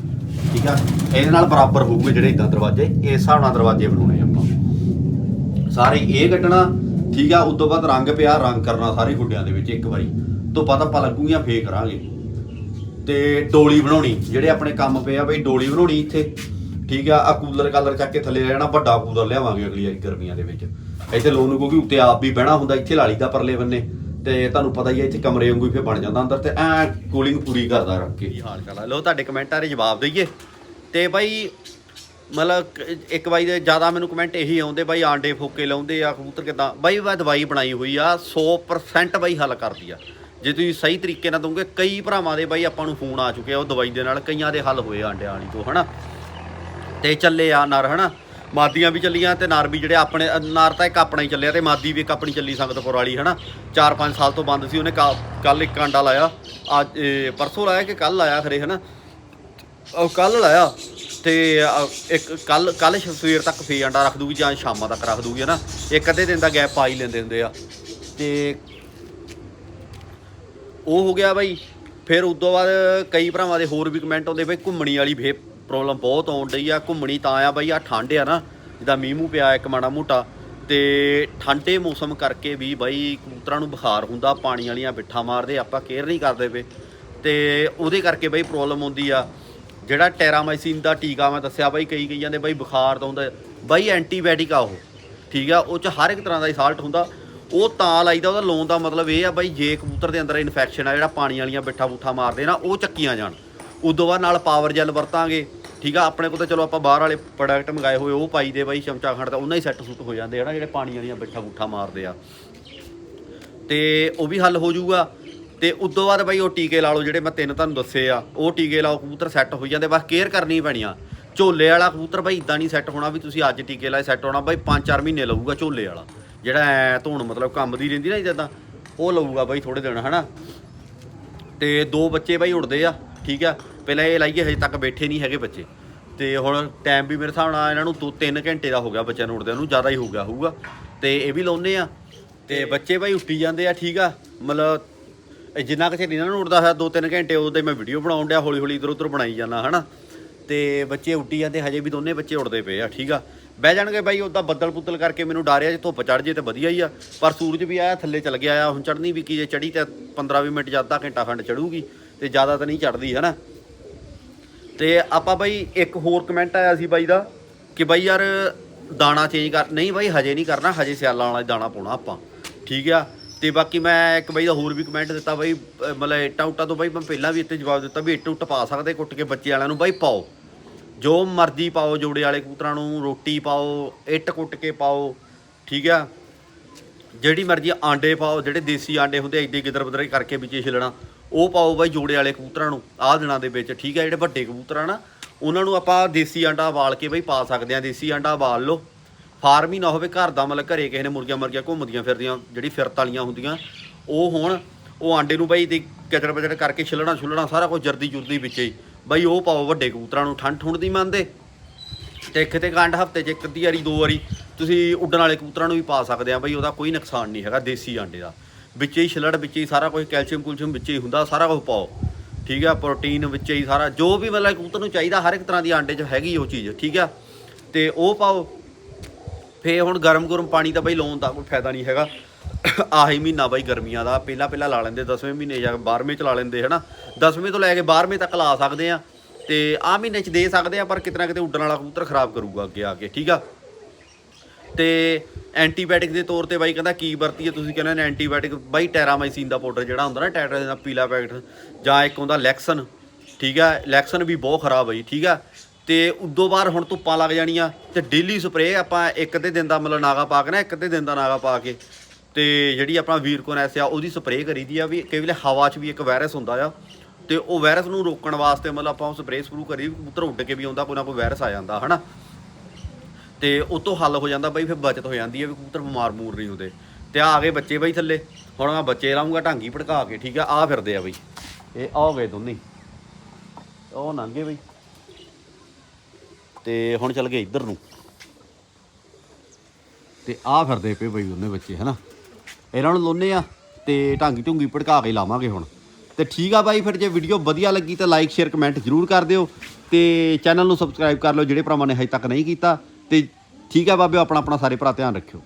ਠੀਕ ਆ? ਇਹਦੇ ਨਾਲ ਬਰਾਬਰ ਹੋਊਗੇ ਜਿਹੜੇ ਇਦਾਂ ਦਰਵਾਜ਼ੇ, ਇਸ ਹਿਸਾਬ ਨਾਲ ਦਰਵਾਜ਼ੇ ਬਣਾਉਣੇ ਸਾਰੇ ਇਹ ਕੱਢਣਾ ਠੀਕ ਆ ਉਸ ਤੋਂ ਬਾਅਦ ਰੰਗ ਪਿਆ, ਰੰਗ ਕਰਨਾ ਸਾਰੇ ਗੁੱਡਿਆਂ ਦੇ ਵਿੱਚ ਇੱਕ ਵਾਰੀ। ਤੋਂ ਬਾਅਦ ਆਪਾਂ ਲੱਗੂਗੀਆਂ ਫੇ ਕਰਾਂਗੇ। ਤੇ ਡੋਲੀ ਬਣਾਉਣੀ, ਜਿਹੜੇ ਆਪਣੇ ਕੰਮ ਪਏ ਆ ਬਈ, ਡੋਲੀ ਬਣਾਉਣੀ ਇੱਥੇ। ਠੀਕ ਆ ਆ ਕੂਲਰ ਕਾਲਰ ਚੱਕ ਕੇ ਥੱਲੇ ਰਹਿਣਾ ਵੱਡਾ ਕੂਲਰ ਲਿਆਵਾਂਗੇ ਅਗਲੀ ਵਾਰੀ ਗਰਮੀਆਂ ਦੇ ਵਿੱਚ। ਇੱਥੇ ਲੋਨ ਨੂੰ ਕਿਉਂਕਿ ਉੱਤੇ ਆਪ ਵੀ ਬਹਿਣਾ ਹੁੰਦਾ, ਇੱਥੇ ਲਾਲੀ ਦਾ ਪਰਲੇ ਬੰਨੇ। ਤੇ ਤੁਹਾਨੂੰ ਪਤਾ ਹੀ ਹੈ ਇੱਥੇ ਕਮਰੇ ਵਾਂਗੂ ਹੀ ਫੇਰ ਬਣ ਜਾਂਦਾ ਅੰਦਰ ਤੇ ਐ ਕੂਲਿੰਗ ਪੂਰੀ ਕਰਦਾ ਰੱਖ ਕੇ। ਹਾਲ ਚਾਲ ਆ? ਲੋ ਤੁਹਾਡੇ ਕਮੈਂਟਾਂ ਦੇ ਜਵਾਬ ਦਈਏ। ਤੇ ਬਾਈ ਮਤਲਬ ਇੱਕ ਬਾਈ ਦੇ ਜ਼ਿਆਦਾ ਮੈਨੂੰ ਕਮੈਂਟ ਇਹੀ ਆਉਂਦੇ ਬਾਈ ਆਂਡੇ ਫੋਕੇ ਲਾਉਂਦੇ ਆ ਕਬੂਤਰ ਕਿਦਾਂ ਬਾਈ ਮੈਂ ਦਵਾਈ ਬਣਾਈ ਹੋਈ ਆ 100% ਬਾਈ ਹੱਲ ਕਰਦੀ ਆ। ਜੇ ਤੁਸੀਂ ਸਹੀ ਤਰੀਕੇ ਨਾਲ ਦੋਗੇ ਕਈ ਭਰਾਵਾਂ ਦੇ ਬਾਈ ਆਪਾਂ ਨੂੰ ਫੋਨ ਆ ਚੁੱਕੇ ਆ ਉਹ ਦਵਾਈ ਦੇ ਨਾਲ ਕਈਆਂ ਦੇ ਹੱਲ ਹੋਏ ਆਂਡਿਆਂ ਵਾਲੀ ਤੋਂ ਹਨਾ? ਤੇ ਚੱਲੇ ਆ ਨਰ ਹਨਾ? ਮਾਦੀਆਂ ਵੀ ਚੱਲੀਆਂ ਤੇ ਨਰ ਵੀ ਜਿਹੜੇ ਆਪਣੇ ਅ, ਨਰ ਤਾਂ ਇੱਕ ਆਪਣਾ ਹੀ ਚੱਲਿਆ ਤੇ ਮਾਦੀ ਵੀ ਇੱਕ ਆਪਣੀ ਚੱਲੀ ਸੰਗਤਪੁਰ ਵਾਲੀ ਹਨਾ? 4-5 ਸਾਲ ਤੋਂ ਬੰਦ ਸੀ ਉਹਨੇ ਕੱਲ ਇੱਕ ਆਂਡਾ ਲਾਇਆ ਅੱਜ ਪਰਸੋਂ ਲਾਇਆ ਕਿ ਕੱਲ ਲਾਇਆ ਖਰੇ ਹਨਾ? ਉਹ ਕੱਲ ਲਾਇਆ। ਤੇ ਅ, ਇੱਕ ਕੱਲ ਕੱਲ ਸਵੇਰ ਤੱਕ ਫੇ ਅੰਡਾ ਰੱਖ ਦੂਗੀ ਜਾਂ ਸ਼ਾਮਾਂ ਤੱਕ ਰੱਖ ਦੂਗੀ ਹਨਾ? ਇੱਕ ਅੱਧੇ ਦਿਨ ਦਾ ਗੈਪ ਪਾ ਹੀ ਲੈਂਦੇ ਹੁੰਦੇ ਆ। ਤੇ ਉਹ ਹੋ ਗਿਆ ਬਾਈ। ਫਿਰ ਉਦੋਂ ਬਾਅਦ ਕਈ ਭਰਾਵਾਂ ਦੇ ਹੋਰ ਵੀ ਕਮੈਂਟ ਆਉਂਦੇ ਬਈ ਘੁੰਮਣੀ ਵਾਲੀ ਫੇ ਪ੍ਰੋਬਲਮ ਬਹੁਤ ਆਉਣ ਡਈ ਆ। ਘੁੰਮਣੀ ਤਾਂ ਆ ਬਾਈ ਆ ਠੰਡ ਆ ਨਾ। ਜਿੱਦਾਂ ਮੀਂਹ ਮੂੰਹ ਪਿਆ ਇੱਕ ਮਾੜਾ ਮੋਟਾ। ਤੇ ਠੰਡੇ ਮੌਸਮ ਕਰਕੇ ਵੀ ਬਾਈ ਕਬੂਤਰਾਂ ਨੂੰ ਬੁਖਾਰ ਹੁੰਦਾ ਪਾਣੀ ਵਾਲੀਆਂ ਬਿੱਠਾ ਮਾਰਦੇ ਆਪਾਂ ਕੇਅਰ ਨਹੀਂ ਕਰਦੇ ਪਏ। ਤੇ ਉਹਦੇ ਕਰਕੇ ਬਾਈ ਪ੍ਰੋਬਲਮ ਆਉਂਦੀ ਆ। ਜਿਹੜਾ ਟੈਰਾਮਾਈਸਿਨ ਦਾ ਟੀਕਾ ਮੈਂ ਦੱਸਿਆ ਬਾਈ, ਕਈ ਕਈ ਜਾਂਦੇ ਬਾਈ ਬੁਖਾਰ ਤਾਂ ਹੁੰਦਾ, ਬਾਈ ਐਂਟੀਬਾਇਓਟਿਕ ਆ ਉਹ, ਠੀਕ ਆ, ਉਹ ਚ ਹਰ ਇੱਕ ਤਰ੍ਹਾਂ ਦਾ ਸਾਲਟ ਹੁੰਦਾ, ਉਹ ਤਾਂ ਲਾਈਦਾ, ਉਹਦਾ ਲੋਨ ਦਾ ਮਤਲਬ ਇਹ ਆ ਬਾਈ ਜੇ ਕਬੂਤਰ ਦੇ ਅੰਦਰ ਇਨਫੈਕਸ਼ਨ ਆ, ਜਿਹੜਾ ਪਾਣੀ ਵਾਲੀਆਂ ਬਿੱਠਾ ਬੂਠਾ ਮਾਰਦੇ ਨਾ, ਉਹ ਚੱਕੀਆਂ ਜਾਣ। ਉਦੋਂ ਬਾਅਦ ਨਾਲ ਪਾਵਰ ਜੈਲ ਵਰਤਾਂਗੇ, ਠੀਕ ਆ, ਆਪਣੇ ਕੋਲ ਤਾਂ ਚਲੋ ਆਪਾਂ ਬਾਹਰ ਵਾਲੇ ਪ੍ਰੋਡਕਟ ਮੰਗਾਏ ਹੋਏ, ਉਹ ਪਾਈ ਦੇ ਬਾਈ, ਚਮਚਾ ਖੰਡ ਤਾਂ ਉਹਨਾਂ ਹੀ ਸੈੱਟ ਸੁੱਟ ਹੋ ਜਾਂਦੇ ਆ ਨਾ, ਜਿਹੜੇ ਪਾਣੀ ਵਾਲੀਆਂ ਬਿੱਠਾ ਬੂਠਾ ਮਾਰਦੇ ਆ। ਤੇ ਉਹ ਵੀ ਹੱਲ ਹੋ ਜਾਊਗਾ। ਤੇ ਉਦੋਂ ਬਾਅਦ ਬਾਈ ਉਹ ਟੀਕੇ ਲਾ ਲਓ ਜਿਹੜੇ ਮੈਂ ਤਿੰਨ ਤੁਹਾਨੂੰ ਦੱਸੇ ਆ, ਉਹ ਟੀਕੇ ਲਾਓ, ਕਬੂਤਰ ਸੈੱਟ ਹੋ ਜਾਂਦੇ, ਬਸ ਕੇਅਰ ਕਰਨੀ ਪੈਣੀ ਆ। ਝੋਲੇ ਵਾਲਾ ਕਬੂਤਰ ਬਾਈ ਇਦਾਂ ਨਹੀਂ ਸੈੱਟ ਹੋਣਾ ਵੀ ਤੁਸੀਂ ਅੱਜ ਟੀਕੇ ਲਾਏ ਸੈੱਟ ਹੋਣਾ, ਬਾਈ 5-4 ਮਹੀਨੇ ਲਊਗਾ ਝੋਲੇ ਵਾਲਾ। ਜਿਹੜਾ ਐ ਧੋਣ ਮਤਲਬ ਕੰਮ ਦੀ ਰਹਿੰਦੀ ਨਾ ਜਿੱਦਾਂ, ਉਹ ਲਊਗਾ ਬਾਈ ਥੋੜੇ ਦਿਨ, ਹਨਾ? ਤੇ ਦੋ ਬੱਚੇ ਬਾਈ ਉੜਦੇ ਆ, ਠੀਕ ਆ? ਪਹਿਲਾਂ ਇਹ ਲਾਈਏ, ਹਜੇ ਤੱਕ ਬੈਠੇ ਨਹੀਂ ਹੈਗੇ ਬੱਚੇ। ਤੇ ਹੁਣ ਟਾਈਮ ਵੀ ਮੇਰੇ ਹਿਸਾਬ ਨਾਲ ਇਹਨਾਂ ਨੂੰ 2-3 ਘੰਟੇ ਦਾ ਹੋ ਗਿਆ ਬੱਚਿਆਂ ਨੂੰ ਉੜਦਿਆਂ ਨੂੰ, ਜ਼ਿਆਦਾ ਹੀ ਹੋ ਗਿਆ ਹੋਊਗਾ। ਤੇ ਇਹ ਵੀ ਲਾਉਨੇ ਆ। ਤੇ ਬੱਚੇ ਬਾਈ ਉੱਟੀ ਜਾਂਦੇ ਆ, ਠੀਕ ਆ? ਮਤਲਬ ਇਹ ਜਿੰਨਾ ਕਿਸੇ ਚਿਰ ਇਹਨਾਂ ਨੂੰ ਉੱਡਦਾ ਹੋਇਆ 2-3 ਘੰਟੇ ਉਹਦੇ ਮੈਂ ਵੀਡੀਓ ਬਣਾਉਣ ਡਿਆ ਹੌਲੀ ਹੌਲੀ ਇਧਰ ਉਧਰ ਬਣਾਈ ਜਾਂਦਾ, ਹਨਾ? ਤੇ ਬੱਚੇ ਉੱਡੀ ਜਾਂਦੇ, ਹਜੇ ਵੀ ਦੋਨੇ ਬੱਚੇ ਉੱਡਦੇ ਪਏ ਆ, ਠੀਕ ਆ? ਬਹਿ ਜਾਣਗੇ ਬਾਈ ਉਹਦਾ ਬੱਦਲ ਬੁੱਦਲ ਕਰਕੇ ਮੈਨੂੰ ਡਰ ਆ, ਜੇ ਧੁੱਪ ਚੜ ਜੇ ਤੇ ਵਧੀਆ ਹੀ ਆ। ਪਰ ਸੂਰਜ ਵੀ ਆਇਆ, ਥੱਲੇ ਚਲ ਗਿਆ ਆ, ਹੁਣ ਚੜਨੀ ਵੀ ਕੀ ਜੇ ਚੜੀ ਤੇ 15-20 ਮਿੰਟ ਜਾਂ ਅੱਧਾ ਘੰਟਾ ਖੰਡ ਚੜੂਗੀ ਤੇ ਜ਼ਿਆਦਾ ਤਾਂ ਨਹੀਂ ਚੜਦੀ ਹਨਾ? ਤੇ ਆਪਾਂ ਬਾਈ, ਇੱਕ ਹੋਰ ਕਮੈਂਟ ਆਇਆ ਸੀ ਬਾਈ ਦਾ, ਕਿ ਬਾਈ ਯਾਰ ਦਾਣਾ ਚੇਂਜ ਕਰ, ਨਹੀਂ ਬਾਈ, ਹਜੇ ਨਹੀਂ ਕਰਨਾ, ਹਜੇ ਸਿਆਲਾਂ ਵਾਲਾ ਦਾਣਾ ਪਾਉਣਾ ਆਪਾਂ, ਠੀਕ ਆ? ਤੇ ਬਾਕੀ ਮੈਂ ਇੱਕ ਬਾਈ ਦਾ ਹੋਰ ਵੀ ਕਮੈਂਟ ਦਿੱਤਾ ਬਈ, ਅਹ ਮਤਲਬ ਇੱਟਾਂ ਉੱਟਾਂ ਤੋਂ ਬਾਈ ਮੈਂ ਪਹਿਲਾਂ ਵੀ ਇੱਥੇ ਜਵਾਬ ਦਿੱਤਾ ਵੀ ਇੱਟ ਉੱਟ ਪਾ ਸਕਦੇ, ਕੁੱਟ ਕੇ ਬੱਚੇ ਵਾਲਿਆਂ ਨੂੰ ਬਾਈ ਪਾਓ। ਜੋ ਮਰਜ਼ੀ ਪਾਓ, ਜੋੜੇ ਵਾਲੇ ਕਬੂਤਰਾਂ ਨੂੰ ਰੋਟੀ ਪਾਓ, ਇੱਟ ਕੁੱਟ ਕੇ ਪਾਓ, ਠੀਕ ਆ? ਜਿਹੜੀ ਮਰਜ਼ੀ ਆਂਡੇ ਪਾਓ, ਜਿਹੜੇ ਦੇਸੀ ਆਂਡੇ ਹੁੰਦੇ ਐਡੇ ਗਿੱਦਰ ਬਦਰੇ ਕਰਕੇ ਵਿੱਚ ਹੀ ਛਿਲਣਾ, ਉਹ ਪਾਓ ਬਾਈ ਜੋੜੇ ਵਾਲੇ ਕਬੂਤਰਾਂ ਨੂੰ, ਆਹ ਦਿਨਾਂ ਦੇ ਵਿੱਚ, ਠੀਕ ਆ? ਜਿਹੜੇ ਵੱਡੇ ਕਬੂਤਰ ਆ ਨਾ, ਉਹਨਾਂ ਨੂੰ ਆਪਾਂ ਦੇਸੀ ਆਂਡਾ ਉਬਾਲ ਕੇ ਬਈ ਪਾ ਸਕਦੇ ਆ, ਦੇਸੀ ਆਂਡਾ ਉਬਾਲ ਲਓ। ਫਾਰਮ ਹੀ ਨਾ ਹੋਵੇ, ਘਰ ਦਾ ਮਤਲਬ ਘਰੇ ਕਿਸੇ ਨੇ ਮੁਰਗੀਆਂ ਮਰਗੀਆਂ ਘੁੰਮਦੀਆਂ ਫਿਰਦੀਆਂ, ਜਿਹੜੀ ਫਿਰਤ ਵਾਲੀਆਂ ਹੁੰਦੀਆਂ, ਉਹ ਹੋਣ, ਉਹ ਆਂਡੇ ਨੂੰ ਬਾਈ ਤੇ ਕਚੜ ਬਚੜ ਕਰਕੇ ਛਿਲਣਾ ਛੁਲਣਾ, ਸਾਰਾ ਕੁਝ ਜਰਦੀ ਜੁਰਦੀ ਵਿੱਚ ਹੀ। ਬਾਈ ਉਹ ਪਾਓ ਵੱਡੇ ਕਬੂਤਰਾਂ ਨੂੰ, ਠੰਡ ਠੁੰਡ ਦੀ ਮੰਨਦੇ? ਤੇ ਕਿਤੇ ਗੰਢ ਹਫ਼ਤੇ 'ਚ ਇੱਕ ਅੱਧੀ ਵਾਰੀ, ਦੋ ਵਾਰੀ, ਤੁਸੀਂ ਉੱਡਣ ਵਾਲੇ ਕਬੂਤਰਾਂ ਨੂੰ ਵੀ ਪਾ ਸਕਦੇ ਆ, ਬਈ ਉਹਦਾ ਕੋਈ ਨੁਕਸਾਨ ਨਹੀਂ ਹੈਗਾ ਦੇਸੀ ਆਂਡੇ ਦਾ। ਵਿੱਚ ਹੀ ਛਿਲੜ, ਵਿੱਚ ਹੀ ਸਾਰਾ ਕੁਝ ਕੈਲਸ਼ੀਅਮ ਕੁਲਸ਼ੀਅਮ ਵਿੱਚ ਹੀ ਹੁੰਦਾ, ਸਾਰਾ ਕੁਝ ਪਾਓ। ਠੀਕ ਆ, ਪ੍ਰੋਟੀਨ ਵਿੱਚ ਹੀ ਸਾਰਾ, ਜੋ ਵੀ ਮਤਲਬ ਕਬੂਤਰ ਨੂੰ ਚਾਹੀਦਾ, ਹਰ ਇੱਕ ਤਰ੍ਹਾਂ ਦੀ ਆਂਡੇ 'ਚ ਹੈਗੀ ਉਹ ਚੀਜ਼, ਠੀਕ ਆ? ਤੇ ਉਹ ਪਾਓ ਫੇ ਹੁਣ ਗਰਮ ਗਰਮ ਪਾਣੀ ਤਾਂ ਬਈ ਲਾਉਣ ਦਾ ਕੋਈ ਫਾਇਦਾ ਨਹੀਂ ਹੈਗਾ। ਆਹੀ ਮਹੀਨਾ ਬਾਈ ਗਰਮੀਆਂ ਦਾ, ਪਹਿਲਾਂ ਪਹਿਲਾਂ ਲਾ ਲੈਂਦੇ 10ਵੇਂ ਮਹੀਨੇ ਜਾਂ 12ਵੇਂ ਚ ਲਾ ਲੈਂਦੇ, ਹਨਾ। 10ਵੇਂ ਤੋਂ ਲੈ ਕੇ 12ਵੇਂ ਤੱਕ ਲਾ ਸਕਦੇ ਆ। ਤੇ ਆ ਮਹੀਨੇ ਚ ਦੇ ਸਕਦੇ ਆ, ਪਰ ਕਿਤਨਾ ਕਿਤੇ ਉੱਡਣ ਵਾਲਾ ਕਬੂਤਰ ਖਰਾਬ ਕਰੂਗਾ ਅੱਗੇ ਆ ਕੇ, ਠੀਕ ਆ? ਤੇ ਐਂਟੀਬਾਇਓਟਿਕ ਦੇ ਤੌਰ ਤੇ ਬਾਈ ਕਹਿੰਦਾ ਕੀ ਵਰਤੀ ਹੈ ਤੁਸੀਂ ਕਹਿੰਦੇ ਨੇ ਐਂਟੀਬਾਇਓਟਿਕ, ਬਾਈ ਟੈਰਾਮਾਈਸਿਨ ਦਾ ਪਾਊਡਰ ਜਿਹੜਾ ਹੁੰਦਾ ਨਾ ਟੈਟਰਾ ਦਾ ਪੀਲਾ ਪੈਕਟ ਜਾਂ ਇੱਕ ਹੁੰਦਾ ਲੈਕਸਨ, ਠੀਕ ਆ? ਲੈਕਸਨ ਵੀ ਬਹੁਤ ਖਰਾਬ ਹੈ ਜੀ, ਠੀਕ ਆ? ਤੇ ਉਦੋਂ ਬਾਅਦ ਹੁਣ ਧੁੱਪਾਂ ਲੱਗ ਜਾਣੀਆਂ ਤੇ ਡੇਲੀ ਸਪਰੇਅ ਆਪਾਂ ਇੱਕ ਅੱਧੇ ਦਿਨ ਦਾ ਮਤਲਬ ਨਾਗਾ ਪਾ ਕੇ ਨਾ, ਇੱਕ ਅੱਧੇ ਦਿਨ ਦਾ ਨਾਗਾ ਪਾ ਕੇ ਤੇ ਜਿਹੜੀ ਆਪਣਾ ਵੀਰਕੋਨੈਸ ਆ, ਉਹਦੀ ਸਪਰੇਅ ਕਰੀਦੀ ਆ ਵੀ ਕਈ ਵੇਲੇ ਹਵਾ 'ਚ ਵੀ ਇੱਕ ਵਾਇਰਸ ਹੁੰਦਾ ਆ ਤੇ ਉਹ ਵਾਇਰਸ ਨੂੰ ਰੋਕਣ ਵਾਸਤੇ ਮਤਲਬ ਆਪਾਂ ਉਹ ਸਪਰੇਅ ਸ਼ੁਰੂ ਕਰੀ, ਕਬੂਤਰ ਉੱਡ ਕੇ ਵੀ ਆਉਂਦਾ, ਕੋਈ ਨਾ ਕੋਈ ਵਾਇਰਸ ਆ ਜਾਂਦਾ, ਹਨਾ? ਤੇ ਉਹ ਤੋਂ ਹੱਲ ਹੋ ਜਾਂਦਾ ਬਈ, ਫਿਰ ਬਚਤ ਹੋ ਜਾਂਦੀ ਹੈ ਵੀ ਕਬੂਤਰ ਬਿਮਾਰ ਮੂਰ ਨਹੀਂ ਹੁੰਦੇ। ਤੇ ਆ ਗਏ ਬੱਚੇ ਬਈ ਥੱਲੇ, ਹੁਣ ਮੈਂ ਬੱਚੇ ਲਾਉਂਗਾ ਢਾਂਗੀ ਭੜਕਾ ਕੇ, ਠੀਕ ਆ? ਆ ਫਿਰਦੇ ਆ ਬਈ। ਇਹ ਆ ਗਏ ਦੋਨੇ। ਹੀ। ਉਹ ਨੰਗੇ ਬਈ। ਤੇ ਹੁਣ ਚੱਲ ਗਏ ਇੱਧਰ ਨੂੰ। ਤੇ ਆ ਫਿਰਦੇ ਪਏ ਬਈ ਦੋਨੇ ਬੱਚੇ, ਹਨਾ? ਇਹਨਾਂ ਨੂੰ ਲੋਨੇ ਆ ਤੇ ਢਾਂਗੀ ਢੁੰਗੀ ਭੜਕਾ ਕੇ ਲਾਵਾਂਗੇ ਹੁਣ। ਤੇ ਠੀਕ ਆ ਬਾਈ, ਫਿਰ ਜੇ ਵੀਡੀਓ ਵਧੀਆ ਲੱਗੀ ਤਾਂ ਲਾਈਕ ਸ਼ੇਅਰ ਕਮੈਂਟ ਜਰੂਰ ਕਰ ਦਿਓ। ਤੇ ਚੈਨਲ ਨੂੰ ਸਬਸਕ੍ਰਾਈਬ ਕਰ ਲਓ, ਜਿਹੜੇ ਭਰਾਵਾਂ ਨੇ ਹਜੇ ਤੱਕ ਨਹੀਂ ਕੀਤਾ। ਤੇ ਠੀਕ ਆ ਬਾਬਿਓ ਆਪਣਾ ਆਪਣਾ ਸਾਰੇ ਭਰਾ ਧਿਆਨ ਰੱਖਿਓ।